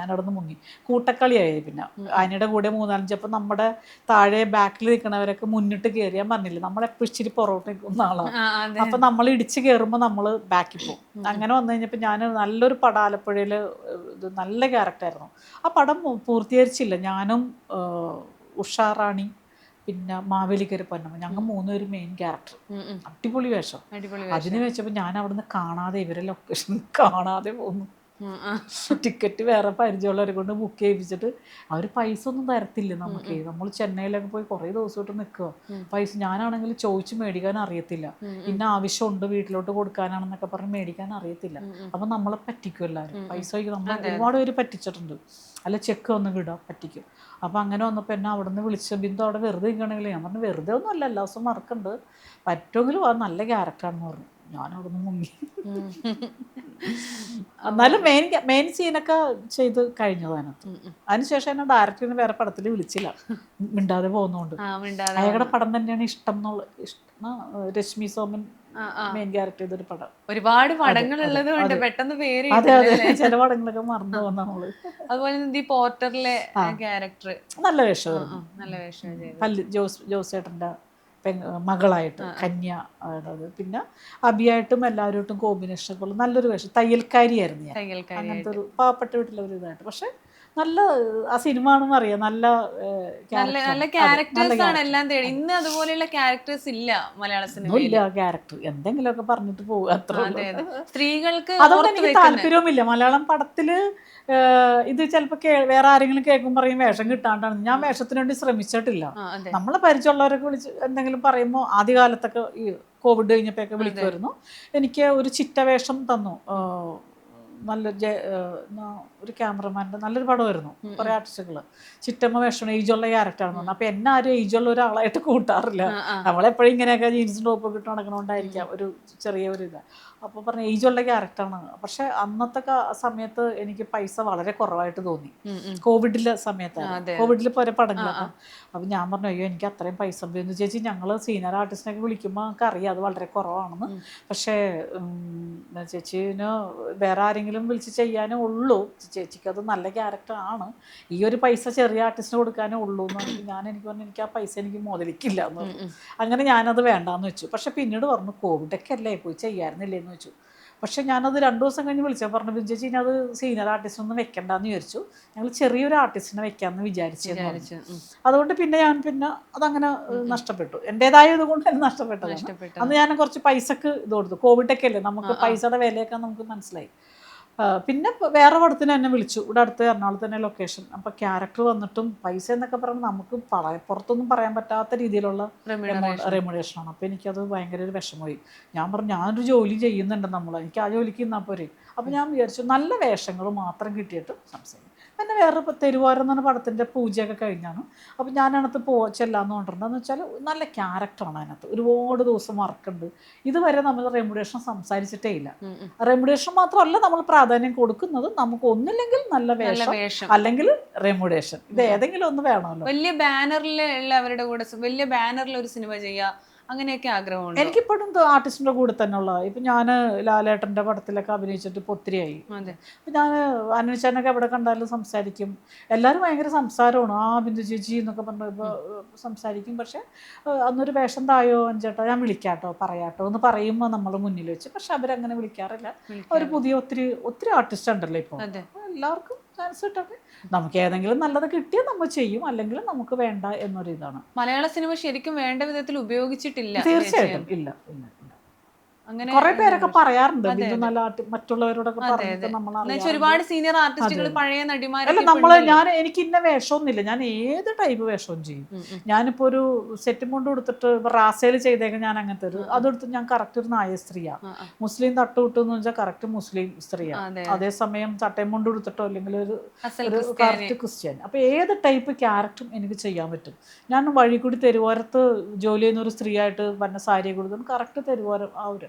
അവിടെ നിന്ന് മുങ്ങി. കൂട്ടക്കളിയായി പിന്നെ. ആനയുടെ കൂടെ മൂന്നാലഞ്ചപ്പം നമ്മുടെ താഴെ ബാക്കിൽ നിൽക്കണവരൊക്കെ മുന്നിട്ട് കയറി ഞാൻ പറഞ്ഞില്ല നമ്മളെപ്പോഴും ഇച്ചിരി പുറകോട്ട് നിൽക്കുന്ന ആളാണ് അപ്പം നമ്മൾ ഇടിച്ച് കയറുമ്പോൾ നമ്മൾ ബാക്കിൽ പോകും അങ്ങനെ വന്നു കഴിഞ്ഞപ്പോൾ ഞാൻ നല്ലൊരു പടാലപ്പുഴയിൽ ഇത് നല്ല ക്യാരക്ടറായിരുന്നു ആ പടം പൂർത്തീകരിച്ചില്ല. ഞാനും ഉഷാറാണി പിന്നെ മാവേലിക്കര പൊന്നമ്മ ഞങ്ങൾ മൂന്നുപേരും മെയിൻ ക്യാരക്ടർ. അടിപൊളി വേഷം. അതിന് വെച്ചപ്പോൾ ഞാൻ അവിടുന്ന് കാണാതെ ഇവരെ ലൊക്കേഷൻ കാണാതെ പോന്നു. ടിക്കറ്റ് വേറെ പരിചയമുള്ളവരെ കൊണ്ട് ബുക്ക് ചെയ്യിപ്പിച്ചിട്ട് അവർ പൈസ ഒന്നും തരത്തില്ല നമുക്ക്. നമ്മൾ ചെന്നൈയിലൊക്കെ പോയി കുറേ ദിവസമായിട്ട് നിൽക്കുക പൈസ ഞാനാണെങ്കിൽ ചോദിച്ച് മേടിക്കാൻ അറിയത്തില്ല. ഇന്ന ആവശ്യമുണ്ട് വീട്ടിലോട്ട് കൊടുക്കാനാണെന്നൊക്കെ പറഞ്ഞ് മേടിക്കാൻ അറിയത്തില്ല. അപ്പം നമ്മളെ പറ്റിക്കും എല്ലാവരും. പൈസ നമ്മൾ ഒരുപാട് പേര് പറ്റിച്ചിട്ടുണ്ട്. അല്ല ചെക്ക് ഒന്ന് വിടാം പറ്റിക്കും. അപ്പോൾ അങ്ങനെ വന്നപ്പോൾ എന്നെ അവിടെ നിന്ന് വിളിച്ച ബിന്ദു അവിടെ വെറുതെ നിൽക്കണമെങ്കിൽ ഞാൻ പറഞ്ഞു വെറുതെ ഒന്നും അല്ല എല്ലാ ദിവസവും മറക്കുന്നുണ്ട് പറ്റുമെങ്കിലും അത് നല്ല ക്യാരക്ടറാണെന്ന് പറഞ്ഞു. ഞാൻ അവിടെ നിന്ന് മുങ്ങി എന്നാലും മെയിൻ മെയിൻ സീനൊക്കെ ചെയ്ത് കഴിഞ്ഞത് അതിനകത്ത്. ഉം, ഉം. അതിനുശേഷം എന്നെ ഡയറക്ടറിന് വേറെ പടത്തിൽ വിളിച്ചില്ല. മിണ്ടാതെ പോകുന്നോണ്ട്. അയാളുടെ പടം തന്നെയാണ് ഇഷ്ടം എന്നുള്ള ഇഷ്ടം രശ്മി സോമൻ. മെയിൻ ക്യാരക്ടർ ചെയ്തൊരു പടം. ഒരുപാട് പടങ്ങൾ ഉള്ളത് കൊണ്ട് പെട്ടെന്ന് പേര് അതെ അതെ. ചില പടങ്ങളൊക്കെ മറന്നു പോകുന്ന നമ്മൾ. അതുപോലെ ദി പോർട്ടറിലെ ക്യാരക്ടർ. നല്ല വേഷം നല്ല വേഷം പല്ല് ജോസ് ജോസേട്ടന്റെ പെങ് മകളായിട്ട് കന്യ ആണത്. പിന്നെ അബിയായിട്ടും എല്ലാവരുമായിട്ടും കോമ്പിനേഷൻ ഒക്കെ ഉള്ള നല്ലൊരു വേഷം. തയ്യൽക്കാരിയായിരുന്നു ഞാൻ. തയ്യൽക്കാരി അങ്ങനത്തെ ഒരു പാവപ്പെട്ട വീട്ടിലെ ഒരു ഇതായിട്ട്. പക്ഷെ നല്ല ആ സിനിമ ആണെന്ന് അറിയാം. നല്ല നല്ല നല്ല ക്യാരക്ടേഴ്സ് ആണ് എല്ലാം തേടി. ഇന്ന് അതുപോലെയുള്ള ക്യാരക്ടേഴ്സ് ഇല്ല മലയാള സിനിമയിൽ ഇല്ല ക്യാരക്ടർ എന്തെങ്കിലുമൊക്കെ പറഞ്ഞിട്ട് പോകുക അത്ര അതെ അതെ. സ്ത്രീകൾക്ക് അതുകൊണ്ട് എനിക്ക് താല്പര്യവുമില്ല. മലയാളം പടത്തിൽ ഇത് ചിലപ്പോൾ വേറെ ആരെങ്കിലും കേൾക്കും പറയും വേഷം കിട്ടാണ്ടാണ്. ഞാൻ വേഷത്തിന് വേണ്ടി ശ്രമിച്ചിട്ടില്ല. നമ്മളെ പരിചയമുള്ളവരൊക്കെ വിളിച്ച് എന്തെങ്കിലും പറയുമ്പോൾ ആദ്യകാലത്തൊക്കെ ഈ കോവിഡ് കഴിഞ്ഞപ്പോഴൊക്കെ വിളിക്കുമായിരുന്നു. എനിക്ക് ഒരു ചിറ്റ വേഷം തന്നു നല്ല ഒരു ക്യാമറമാന്റെ നല്ലൊരു പടമായിരുന്നു കുറേ ആർട്ടിസ്റ്റുകൾ. ചിറ്റമ്മ വിഷമം ഏജുള്ള ക്യാരക്ടറാണെന്ന് പറഞ്ഞു അപ്പോൾ എന്നെ ആരും ഏജുള്ള ഒരാളായിട്ട് കൂട്ടാറില്ല. നമ്മളെപ്പോഴും ഇങ്ങനെയൊക്കെ ജീൻസും ടോപ്പൊക്കെ ഇട്ട് നടക്കണോണ്ടായിരിക്കാം ഒരു ചെറിയ ഒരു ഇത്. അപ്പോൾ പറഞ്ഞ ഏജുള്ള ക്യാരക്ടറാണ് പക്ഷെ അന്നത്തെ സമയത്ത് എനിക്ക് പൈസ വളരെ കുറവായിട്ട് തോന്നി. കോവിഡിലെ സമയത്ത് സമയത്താണ്. കോവിഡിൽ പോരെ പടങ്ങളൊക്കെ അപ്പം ഞാൻ പറഞ്ഞു അയ്യോ എനിക്ക് അത്രയും പൈസ എന്ന് ചേച്ചി ഞങ്ങൾ സീനിയർ ആർട്ടിസ്റ്റിനൊക്കെ വിളിക്കുമ്പോൾ നമുക്ക് അറിയാം അത് വളരെ കുറവാണെന്ന്. പക്ഷേ ചേച്ചിന് വേറെ ആരെങ്കിലും വിളിച്ച് ചെയ്യാനേ ഉള്ളൂ. ചേച്ചിക്ക് അത് നല്ല ക്യാരക്ടറാണ് ഈ ഒരു പൈസ ചെറിയ ആർട്ടിസ്റ്റിന് കൊടുക്കാനേ ഉള്ളൂ എന്ന് ഞാൻ എനിക്ക് പറഞ്ഞു എനിക്ക് ആ പൈസ എനിക്ക് മുതലിക്കില്ല എന്ന് പറഞ്ഞു. അങ്ങനെ ഞാനത് വേണ്ടാന്ന് വെച്ചു. പക്ഷെ പിന്നീട് പറഞ്ഞു കോവിഡൊക്കെ അല്ലേ പോയി ചെയ്യാറുന്നില്ലേ എന്ന് വെച്ചു. പക്ഷെ ഞാനത് രണ്ട് ദിവസം കഴിഞ്ഞ് വിളിച്ചാൽ പറഞ്ഞു വിജയ് അത് സീനിയർ ആർട്ടിസ്റ്റ് ഒന്നും വെക്കണ്ടെന്ന് വിചാരിച്ചു. ഞങ്ങൾ ചെറിയൊരു ആർട്ടിസ്റ്റിനെ വെക്കാമെന്ന് വിചാരിച്ചു. അതുകൊണ്ട് പിന്നെ ഞാൻ പിന്നെ അതങ്ങനെ നഷ്ടപ്പെട്ടു. എന്റെതായത് ഇതുകൊണ്ട് തന്നെ നഷ്ടപ്പെട്ടു അന്ന് ഞാൻ കുറച്ച് പൈസക്ക് ഇത് കൊടുത്തു. കോവിഡൊക്കെ അല്ലേ നമുക്ക് പൈസയുടെ വിലയൊക്കെ നമുക്ക് മനസ്സിലായി. പിന്നെ വേറെ പടത്തിന് എന്നെ വിളിച്ചു. ഇവിടെ അടുത്ത് എറണാകുളത്ത് തന്നെ ലൊക്കേഷൻ അപ്പോൾ ക്യാരക്ടർ വന്നിട്ടും പൈസ എന്നൊക്കെ പറയുമ്പോൾ നമുക്ക് പറ- പുറത്തൊന്നും പറയാൻ പറ്റാത്ത രീതിയിലുള്ള Remuneration. റെമുനേഷനാണ് അപ്പോൾ എനിക്കത് ഭയങ്കര ഒരു വിഷമമായി. ഞാൻ പറഞ്ഞു ഞാനൊരു ജോലി ചെയ്യുന്നുണ്ട് നമ്മൾ എനിക്ക് ആ ജോലിക്ക് നിന്നാൽ പോരെ. അപ്പോൾ ഞാൻ വിചാരിച്ചു നല്ല വേഷങ്ങൾ മാത്രം കിട്ടിയിട്ട് സംസാരിക്കും. പിന്നെ വേറെ തെരുവാരം എന്ന് പറഞ്ഞ പടത്തിന്റെ പൂജയൊക്കെ കഴിഞ്ഞാണ്. അപ്പോൾ ഞാൻ അതിനകത്ത് പോ ചെല്ലാന്ന് കൊണ്ടിട്ടുണ്ടെന്ന് വെച്ചാൽ നല്ല ക്യാരക്ടറാണ് അതിനകത്ത്. ഒരുപാട് ദിവസം വർക്കുണ്ട് ഇതുവരെ നമ്മൾ റെമുഡേഷൻ സംസാരിച്ചിട്ടേ ഇല്ല. റെമുഡേഷൻ മാത്രമല്ല നമ്മൾ പ്രാധാന്യം കൊടുക്കുന്നത് നമുക്ക് ഒന്നില്ലെങ്കിൽ നല്ല വേഷം അല്ലെങ്കിൽ റെമുഡേഷൻ ഇത് ഏതെങ്കിലും ഒന്ന് വേണമല്ലോ. വലിയ ബാനറിൽ ഉള്ളവരുടെ കൂടെ വലിയ ബാനറിൽ ഒരു സിനിമ ചെയ്യാ. അങ്ങനെയൊക്കെ ആഗ്രഹമുണ്ട്? എനിക്കിപ്പോഴും ആർട്ടിസ്റ്റിന്റെ കൂടെ തന്നെ ഉള്ള ഇപ്പം ഞാൻ ലാലേട്ടന്റെ പടത്തിലൊക്കെ അഭിനയിച്ചിട്ട് ഇപ്പൊ ഒത്തിരിയായി അപ്പം ഞാൻ അനുചാനൊക്കെ എവിടെ കണ്ടാലും സംസാരിക്കും. എല്ലാവരും ഭയങ്കര സംസാരമാണ്. ആ ബിന്ദു ചേച്ചി എന്നൊക്കെ പറഞ്ഞ സംസാരിക്കും. പക്ഷെ അന്നൊരു വേഷം തായോ അഞ്ചേട്ടോ ഞാൻ വിളിക്കാട്ടോ പറയാട്ടോ എന്ന് പറയുമ്പോൾ നമ്മൾ മുന്നിൽ വെച്ച്. പക്ഷെ അവരങ്ങനെ വിളിക്കാറില്ല. അവർ പുതിയ ഒത്തിരി ഒത്തിരി ആർട്ടിസ്റ്റ് ഉണ്ടല്ലോ ഇപ്പോൾ അതെ. എല്ലാവർക്കും ചാൻസ് കിട്ടട്ടെ. നമുക്ക് ഏതെങ്കിലും നല്ലത് കിട്ടിയാൽ നമ്മൾ ചെയ്യും അല്ലെങ്കിൽ നമുക്ക് വേണ്ട എന്നൊരു ഇതാണ് മലയാള സിനിമ ശരിക്കും വേണ്ട വിധത്തിൽ ഉപയോഗിച്ചിട്ടില്ല തീർച്ചയായിട്ടും ഇല്ല ഇല്ല ഇല്ല. അങ്ങനെ കുറെ പേരൊക്കെ പറയാറുണ്ട് ബിന്ദു നല്ല മറ്റുള്ളവരോടൊക്കെ പറഞ്ഞിട്ട്. നമ്മൾ ഒരുപാട് സീനിയർ ആർട്ടിസ്റ്റുകൾ. പഴയ അല്ല നടിമാരൊക്കെ നമ്മൾ ഞാൻ എനിക്ക് ഇന്ന വേഷമൊന്നുമില്ല. ഞാൻ ഏത് ടൈപ്പ് വേഷവും ചെയ്യും. ഞാനിപ്പോ ഒരു സെറ്റും കൊണ്ട് കൊടുത്തിട്ട് റാസേൽ ചെയ്തേക്കാൻ ഞാൻ അങ്ങനത്തെ ഒരു അതെടുത്ത് ഞാൻ കറക്റ്റ് ഒരു നായ സ്ത്രീയാ. മുസ്ലിം തട്ട് വിട്ടു എന്ന് വെച്ചാൽ കറക്റ്റ് മുസ്ലിം സ്ത്രീയാ. അതെ അതേസമയം ചട്ടയും കൊണ്ട് കൊടുത്തിട്ടോ അല്ലെങ്കിൽ ഒരു കറക്റ്റ് ക്രിസ്ത്യൻ അപ്പൊ ഏത് ടൈപ്പ് ക്യാരക്ടറും എനിക്ക് ചെയ്യാൻ പറ്റും? ഞാൻ വഴി കൂടി തെരുവോരത്ത് ജോലി ചെയ്യുന്ന ഒരു സ്ത്രീയായിട്ട് വന്ന സാരിയെ കൊടുക്കുന്നു കറക്റ്റ് തെരുവോരം ആ ഒരു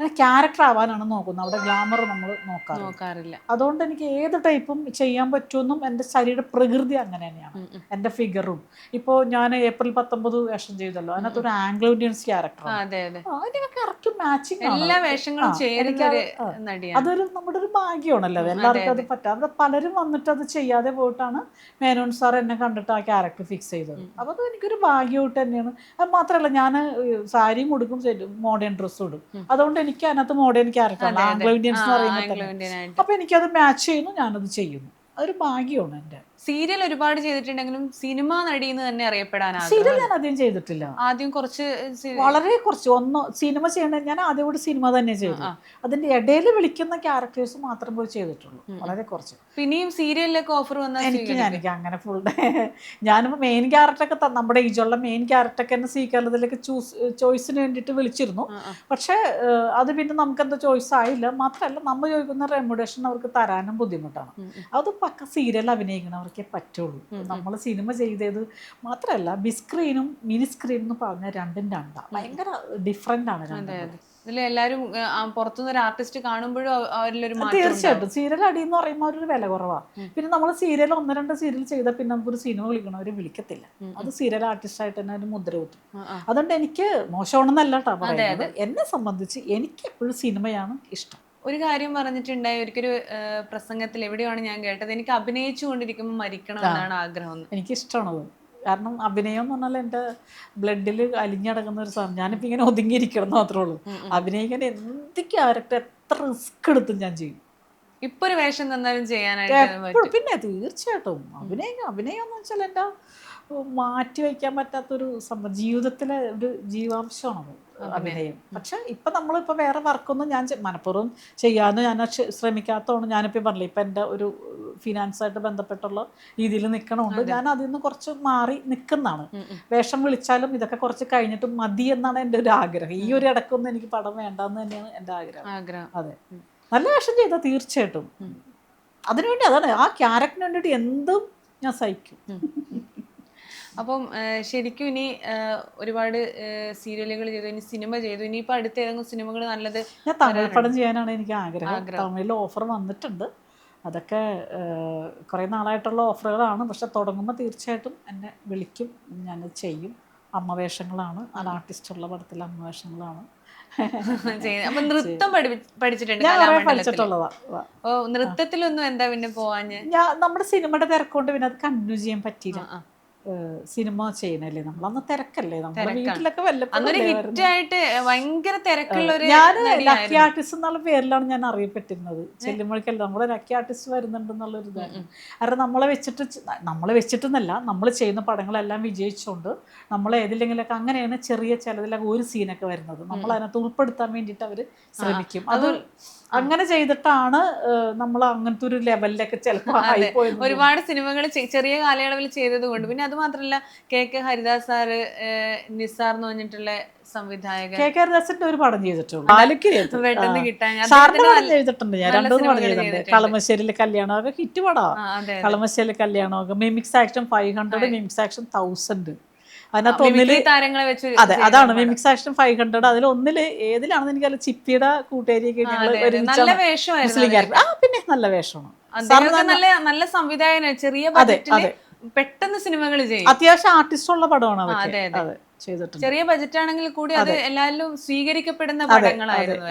ഞാൻ ക്യാരക്ടർ ആവാനാണ് നോക്കുന്നത്. അവിടെ ഗ്ലാമർ നമ്മൾ നോക്കാറ് നോക്കാറില്ല. അതുകൊണ്ട് എനിക്ക് ഏത് ടൈപ്പും ചെയ്യാൻ പറ്റുമെന്നും എന്റെ ശരീര പ്രകൃതി അങ്ങനെ തന്നെയാണ്. എന്റെ ഫിഗറും ഇപ്പോൾ ഞാൻ ഏപ്രിൽ പത്തൊമ്പത് വേഷം ചെയ്തല്ലോ. അതിനകത്ത് ഒരു ആംഗ്ലോ ഇന്ത്യൻസ് ക്യാരക്ടർ അതിനൊക്കെ കറക്റ്റ് മാച്ചിങ് എല്ലാ വേഷങ്ങളും അതൊരു നമ്മുടെ ഒരു ഭാഗ്യമാണല്ലോ. എല്ലാവർക്കും അത് പറ്റാതെ പലരും വന്നിട്ട് അത് ചെയ്യാതെ പോയിട്ടാണ് മേനോൻ സാർ എന്നെ കണ്ടിട്ട് ആ ക്യാരക്ടർ ഫിക്സ് ചെയ്തത്. അപ്പോൾ അത് എനിക്കൊരു ഭാഗ്യമായിട്ട് തന്നെയാണ്. അത് മാത്രമല്ല ഞാൻ സാരിയും കൊടുക്കും മോഡേൺ ഡ്രസ്സും ഇടും. അതുകൊണ്ട് എനിക്ക് അതിനകത്ത് മോഡേൺ ക്യാരക്ടർ ആണ് അതെ. ആംഗ്ലോ ഇന്ത്യൻസ് എന്ന് പറയുന്നത് അപ്പൊ എനിക്കത് മാച്ച് ചെയ്യുന്നു ഞാനത് ചെയ്യുന്നു. അതൊരു ഭാഗ്യമാണ് എന്റെ. സീരിയൽ ഒരുപാട് ചെയ്തിട്ടുണ്ടെങ്കിലും സിനിമ നടി എന്ന് തന്നെ അറിയപ്പെടാൻ സീരിയൽ ഞാൻ ആദ്യം ചെയ്തിട്ടില്ല. ആദ്യം കുറച്ച് വളരെ കുറച്ച് ഒന്ന് സിനിമ ചെയ്യണ ഞാൻ ആദ്യം കൂടി സിനിമ തന്നെ ചെയ്തു. അതിന്റെ ഇടയിൽ വിളിക്കുന്ന ക്യാരക്ടേഴ്സ് മാത്രം പോയി ചെയ്തിട്ടുള്ളൂ. വളരെ കുറച്ച്. പിന്നെയും സീരിയലിലൊക്കെ ഓഫർ വന്ന എനിക്ക് എനിക്ക് അങ്ങനെ ഫുൾ ഡേ ഞാനിപ്പോൾ മെയിൻ ക്യാരക്ടറൊക്കെ നമ്മുടെ ഏജുള്ള മെയിൻ ക്യാരക്ടറൊക്കെ എന്നെ സീ കേരളത്തിലേക്ക് ചൂസ് ചോയ്സിന് വേണ്ടിയിട്ട് വിളിച്ചിരുന്നു. പക്ഷേ അത് പിന്നെ നമുക്ക് എന്താ ചോയ്സ് ആയില്ല. മാത്രമല്ല നമ്മൾ ചോദിക്കുന്ന റെമുഡേഷൻ അവർക്ക് തരാനും ബുദ്ധിമുട്ടാണ്. അത് പക്ക സീരിയൽ അഭിനയിക്കുന്നവർക്കേ പറ്റുള്ളൂ. നമ്മൾ സിനിമ ചെയ്തത് മാത്രമല്ല ബിസ്ക്രീനും സ്ക്രീനും മിനി സ്ക്രീനും എന്ന് പറഞ്ഞ രണ്ടും രണ്ടാണ് ഭയങ്കര ഡിഫറെന്റ് ആണ് രണ്ടും ഇതിൽ പുറത്തുനിന്ന് ഒരു ആർട്ടിസ്റ്റ് കാണുമ്പോഴും അവരിലൊരു. തീർച്ചയായിട്ടും. സീരിയൽ അടി എന്ന് പറയുമ്പോൾ ഒരു വില കുറവാണ് പിന്നെ നമ്മൾ സീരിയൽ ഒന്ന് രണ്ട് സീരിയൽ ചെയ്താൽ പിന്നെ നമുക്കൊരു സിനിമ വിളിക്കണവർ വിളിക്കത്തില്ല. അത് സീരിയൽ ആർട്ടിസ്റ്റായിട്ട് തന്നെ ഒരു മുദ്ര കുത്തും. അതുകൊണ്ട് എനിക്ക് മോശമാണെന്നല്ല കേട്ടോ പറയുന്നത്. എന്നെ സംബന്ധിച്ച് എനിക്ക് എപ്പോഴും സിനിമയാണ് ഇഷ്ടം. ഒരു കാര്യം പറഞ്ഞിട്ടുണ്ടായി ഒരിക്കലും പ്രസംഗത്തിൽ എവിടെയാണ് ഞാൻ കേട്ടത്? എനിക്ക് അഭിനയിച്ചു കൊണ്ടിരിക്കുമ്പോൾ മരിക്കണം എന്നാണ് ആഗ്രഹം. എനിക്ക് എനിക്കിഷ്ടമാണത്. കാരണം അഭിനയം എന്ന് പറഞ്ഞാൽ എന്റെ ബ്ലഡിൽ അലിഞ്ഞടങ്ങുന്ന ഒരു സാധനം. ഞാനിപ്പോൾ ഇങ്ങനെ ഒതുങ്ങിയിരിക്കണം മാത്രമേ ഉള്ളൂ. അഭിനയിക്കാൻ എന്ത് ക്യാരക്ടർ എത്ര റിസ്ക് എടുത്തും ഞാൻ ചെയ്യും. ഇപ്പൊ ഒരു വേഷം തന്നാലും ചെയ്യാനായിട്ട് പിന്നെ തീർച്ചയായിട്ടും. അഭിനയം അഭിനയം എന്ന് വെച്ചാൽ എന്റെ മാറ്റി വയ്ക്കാൻ പറ്റാത്തൊരു സംഭവം ജീവിതത്തിലെ ഒരു ജീവാംശമാണത്. അഭിനയം. പക്ഷെ ഇപ്പൊ നമ്മളിപ്പോ വേറെ വർക്കൊന്നും ഞാൻ മനഃപൂർവം ചെയ്യാന്ന് ഞാൻ ശ്രമിക്കാത്തതുകൊണ്ട് ഞാനിപ്പോൾ പറഞ്ഞില്ല ഇപ്പം എന്റെ ഒരു ഫിനാൻസായിട്ട് ബന്ധപ്പെട്ടുള്ള രീതിയിൽ നിൽക്കണമുണ്ട് ഞാൻ അതിൽ നിന്ന് കുറച്ച് മാറി നിൽക്കുന്നതാണ്. വേഷം വിളിച്ചാലും ഇതൊക്കെ കുറച്ച് കഴിഞ്ഞിട്ട് മതി എന്നാണ് എന്റെ ഒരു ആഗ്രഹം. ഈ ഒരു ഇടക്കൊന്നും എനിക്ക് പടം വേണ്ടെന്ന് തന്നെയാണ് എന്റെ ആഗ്രഹം. ആഗ്രഹം. അതെ. നല്ല വേഷം ചെയ്താൽ തീർച്ചയായിട്ടും. അതിനുവേണ്ടി അതാണ് ആ ക്യാരക്ടറിന് വേണ്ടിയിട്ട് എന്തും ഞാൻ സഹിക്കും. അപ്പം ശരിക്കും ഇനി ഒരുപാട് സീരിയലുകൾ ചെയ്തു ഇനി സിനിമ ചെയ്തു ഇനിയിപ്പോൾ അടുത്ത ഏതെങ്കിലും സിനിമകൾ നല്ലത് ഞാൻ തമിഴ് പടം ചെയ്യാനാണ് എനിക്ക് ആഗ്രഹം. തമിഴിൽ ഓഫർ വന്നിട്ടുണ്ട്. അതൊക്കെ കുറേ നാളായിട്ടുള്ള ഓഫറുകളാണ് പക്ഷെ തുടങ്ങുമ്പോൾ തീർച്ചയായിട്ടും എന്നെ വിളിക്കും. ഞാൻ ചെയ്യും. അമ്മ വേഷങ്ങളാണ് അത് ആർട്ടിസ്റ്റുള്ള പടത്തിലെ അമ്മ വേഷങ്ങളാണ് നൃത്തം പഠിച്ചിട്ടുണ്ട്. നൃത്തത്തിലൊന്നും എന്താ പിന്നെ പോവാഞ്ഞ്? നമ്മുടെ സിനിമയുടെ തിരക്കൊണ്ട് പിന്നെ അത് കണ്ടിന്യൂ ചെയ്യാൻ പറ്റിയില്ല. സിനിമ ചെയ്യുന്നല്ലേ നമ്മൾ അന്ന് തിരക്കല്ലേ നമ്മുടെ വീട്ടിലൊക്കെ വല്ലപ്പോഴും ഭയങ്കര തിരക്കുള്ള ഞാൻ ലക്കി. ആർട്ടിസ്റ്റ് എന്നുള്ള പേരിലാണ് ഞാൻ അറിയപ്പെട്ടിരുന്നത്. ചെല്ലുമ്പോഴേക്കല്ല നമ്മുടെ ലക്കി ആർട്ടിസ്റ്റ് വരുന്നുണ്ടെന്നുള്ള ഒരു ഇതാണ് കാരണം നമ്മളെ വെച്ചിട്ട് നമ്മളെ വെച്ചിട്ടെന്നല്ല നമ്മൾ ചെയ്യുന്ന പടങ്ങളെല്ലാം വിജയിച്ചുകൊണ്ട് നമ്മൾ ഏതില്ലെങ്കിലൊക്കെ അങ്ങനെയാണ് ചെറിയ ചിലതിലൊക്കെ ഒരു സീനൊക്കെ വരുന്നത്. നമ്മൾ അതിനകത്ത് ഉൾപ്പെടുത്താൻ വേണ്ടിയിട്ട് അവർ ശ്രമിക്കും. അത് അങ്ങനെ ചെയ്തിട്ടാണ് നമ്മൾ അങ്ങനത്തെ ഒരു ലെവലിലൊക്കെ ചിലപ്പോൾ ഒരുപാട് സിനിമകൾ ചെറിയ കാലയളവിൽ ചെയ്തത് കൊണ്ട് പിന്നെ അത് മാത്രല്ല K K Haridas sir Nisar എന്ന് പറഞ്ഞിട്ടുള്ള സംവിധായകൻ. കെ കെ ഹരിദാസിന്റെ ഒരു പടം. പെട്ടെന്ന്. കിട്ടാൻ. ചെയ്തിട്ടുണ്ട് ഞാൻ. രണ്ടു പടം ചെയ്തിട്ടുണ്ട്. കളമശ്ശേരിയിലെ കല്യാണമൊക്കെ ഹിറ്റ് പടാ. കളമശ്ശേരിയിലെ കല്യാണമൊക്കെ. Mimics action five hundred mimics action thousand അതിനകത്ത് ഒന്നിൽ താരങ്ങളെ വെച്ച് അതെ അതാണ് മിമിക്സ് ആക്ഷൻ ഫൈവ് ഹൺഡ്രഡ് അതിൽ ഒന്നിൽ ഏതിലാണെന്ന് എനിക്കല്ല ചിപ്പിയുടെ കൂട്ടുകാരിയൊക്കെ. നല്ല വേഷമായിരുന്നു ആ പിന്നെ നല്ല വേഷമാണ്. നല്ല നല്ല സംവിധായകന ചെറിയ ബജറ്റിൽ. പെട്ടെന്ന് സിനിമകൾ ചെയ്യും. അത്യാവശ്യം ആർട്ടിസ്റ്റ് ഉള്ള പടമാണ് അതെ, അതെ. ചെയ്തിട്ടുണ്ട്. ചെറിയ ബജറ്റ് ആണെങ്കിൽ കൂടി അത് എല്ലാവരും സ്വീകരിക്കപ്പെടുന്ന പടങ്ങളായിരുന്നു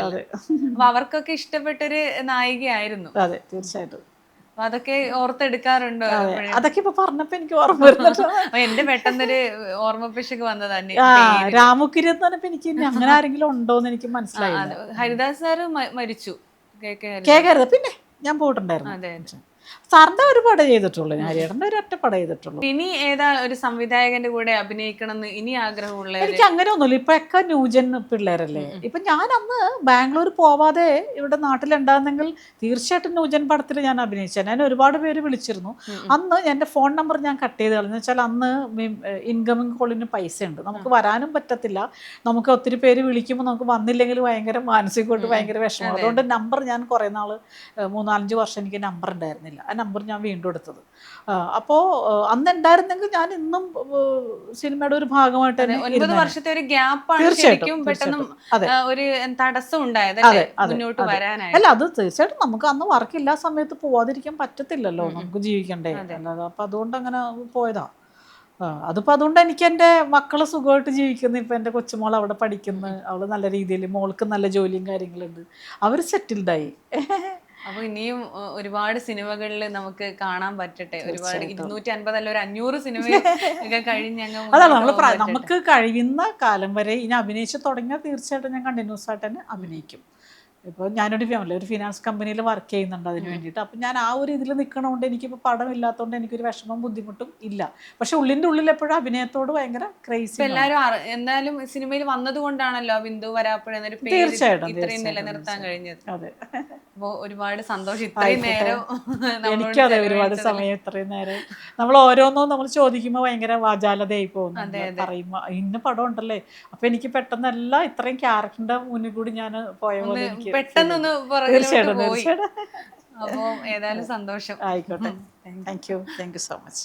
അപ്പൊ അവർക്കൊക്കെ ഇഷ്ടപ്പെട്ടൊരു നായികയായിരുന്നു. അതെ തീർച്ചയായിട്ടും. അതൊക്കെ ഓർത്തെടുക്കാറുണ്ടോ അതൊക്കെ ഇപ്പൊ പറഞ്ഞപ്പോ എനിക്ക് ഓർമ്മ വരുന്നുണ്ട്. എന്റെ പെട്ടെന്നൊരു ഓർമ്മപ്പിശക്ക് വന്നതാണ് ആ രാമുക്കിരി എന്ന് പറഞ്ഞപ്പോ എനിക്ക് അങ്ങനെ ആരെങ്കിലും ഉണ്ടോന്ന് എനിക്ക് മനസ്സിലായി ഹരിദാസ് സാറ് മരിച്ചു. കേക്കരുത് പിന്നെ ഞാൻ പോയിട്ടുണ്ടായിരുന്നു. അതെ. സാറിന്റെ ഒരു പടം ചെയ്തിട്ടുള്ളൂ. ഞാൻ ഹരിയേട്ടന്റെ ഒരു ഒറ്റ പടം ചെയ്തിട്ടുള്ളൂ. ഇനി ഏതാ ഒരു സംവിധായകന്റെ കൂടെ അഭിനയിക്കണം എന്ന് ഇനി ആഗ്രഹമുള്ള എനിക്ക് അങ്ങനെ ഒന്നുമില്ല. ഇപ്പൊ ഒക്കെ ന്യൂജൻ പിള്ളേരല്ലേ. ഇപ്പൊ ഞാൻ അന്ന് ബാംഗ്ലൂർ പോവാതെ ഇവിടെ നാട്ടിലുണ്ടാകുന്നെങ്കിൽ തീർച്ചയായിട്ടും ന്യൂജൻ പടത്തിൽ ഞാൻ അഭിനയിച്ചു. ഞാൻ ഒരുപാട് പേര് വിളിച്ചിരുന്നു. അന്ന് എന്റെ ഫോൺ നമ്പർ ഞാൻ കട്ട് ചെയ്ത് കളഞ്ഞു. വെച്ചാൽ അന്ന് ഇൻകമിങ് കോളിന് പൈസ ഉണ്ട് നമുക്ക് വരാനും പറ്റത്തില്ല. നമുക്ക് ഒത്തിരി പേര് വിളിക്കുമ്പോൾ നമുക്ക് വന്നില്ലെങ്കിൽ ഭയങ്കര മാനസികമായിട്ട് ഭയങ്കര വിഷമം. അതുകൊണ്ട് നമ്പർ ഞാൻ കുറേ നാൾ മൂന്നാലഞ്ച് വർഷം എനിക്ക് നമ്പർ ഉണ്ടായിരുന്നില്ല. ആ നമ്പർ ഞാൻ വീണ്ടും എടുത്തത്. അപ്പോ അന്ന് ഉണ്ടായിരുന്നെങ്കിൽ ഞാൻ ഇന്നും സിനിമയുടെ ഒരു ഭാഗമായിട്ട് തന്നെ ഒൻപത് വർഷത്തെ ഒരു ഗ്യാപ്പാണ് തീർച്ചയായിട്ടും, ഒരു തടസ്സം അതെ, മുന്നോട്ട് വരാനായി അല്ല അത് തീർച്ചയായിട്ടും നമുക്ക് അന്ന് വർക്ക് ഇല്ലാ സമയത്ത് പോവാതിരിക്കാൻ പറ്റത്തില്ലല്ലോ നമുക്ക് ജീവിക്കണ്ടേ. അല്ലാതെ അപ്പൊ അതുകൊണ്ട് അങ്ങനെ പോയതാ. അതിപ്പോ അതുകൊണ്ട് എനിക്ക് എന്റെ മക്കൾ സുഖമായിട്ട് ജീവിക്കുന്നു. ഇപ്പൊ എന്റെ കൊച്ചുമോൾ അവിടെ പഠിക്കുന്നു. അവൾ നല്ല രീതിയിൽ മോൾക്ക് നല്ല ജോലിയും കാര്യങ്ങളുണ്ട്. അവർ സെറ്റിൽഡായി അപ്പൊ ഇനിയും ഒരുപാട് സിനിമകളിൽ നമുക്ക് കാണാൻ പറ്റട്ടെ. ഒരുപാട് ഇരുന്നൂറ്റി അല്ല ഒരു അഞ്ഞൂറ് സിനിമ ഒക്കെ കഴിഞ്ഞ് അതാണ് നമ്മൾ നമുക്ക് കഴിയുന്ന കാലം വരെ ഇനി അഭിനയിച്ച് തുടങ്ങിയാൽ തീർച്ചയായിട്ടും ഞാൻ കണ്ടിന്യൂസ് ആയിട്ട് തന്നെ അഭിനയിക്കും. ഇപ്പോൾ ഞാനൊരു ഫാമിലി ഒരു ഫിനാൻസ് കമ്പനിയിൽ വർക്ക് ചെയ്യുന്നുണ്ട് അതിന് വേണ്ടിയിട്ട്. അപ്പം ഞാൻ ആ ഒരു ഇതിൽ നിൽക്കണോണ്ട് എനിക്കിപ്പോൾ പടം ഇല്ലാത്തതുകൊണ്ട് എനിക്കൊരു വിഷമം ബുദ്ധിമുട്ടും ഇല്ല. പക്ഷെ ഉള്ളിന്റെ ഉള്ളിൽ എപ്പോഴും അഭിനയത്തോട് ഭയങ്കര ക്രേസി എല്ലാവരും എന്തായാലും സിനിമയിൽ വന്നത് കൊണ്ടാണല്ലോ ബിന്ദു വരാപ്പുഴ എന്നൊരു തീർച്ചയായിട്ടും, ഇത്രയും നിലനിർത്താൻ കഴിഞ്ഞത്. അതെ. അപ്പോൾ ഒരുപാട് സന്തോഷം ഇത്രയും നേരം എനിക്കതെ ഒരുപാട്. സമയം ഇത്രയും നേരം. നമ്മൾ ഓരോന്നും നമ്മൾ ചോദിക്കുമ്പോൾ ഭയങ്കര വാചാലതയായി പോകുന്നു. പറയുമ്പോൾ ഇന്ന പടം ഉണ്ടല്ലേ? അപ്പൊ എനിക്ക് പെട്ടെന്നല്ല ഇത്രയും ക്യാരക്ടറിന്റെ മുന്നിൽ കൂടി ഞാൻ പോയ പോലെ എനിക്ക് പെട്ടെന്നൊന്ന് തീർച്ചയായിട്ടും തീർച്ചയായിട്ടും. അപ്പോൾ ഏതായാലും സന്തോഷം. ആയിക്കോട്ടെ. Thank you thank you so much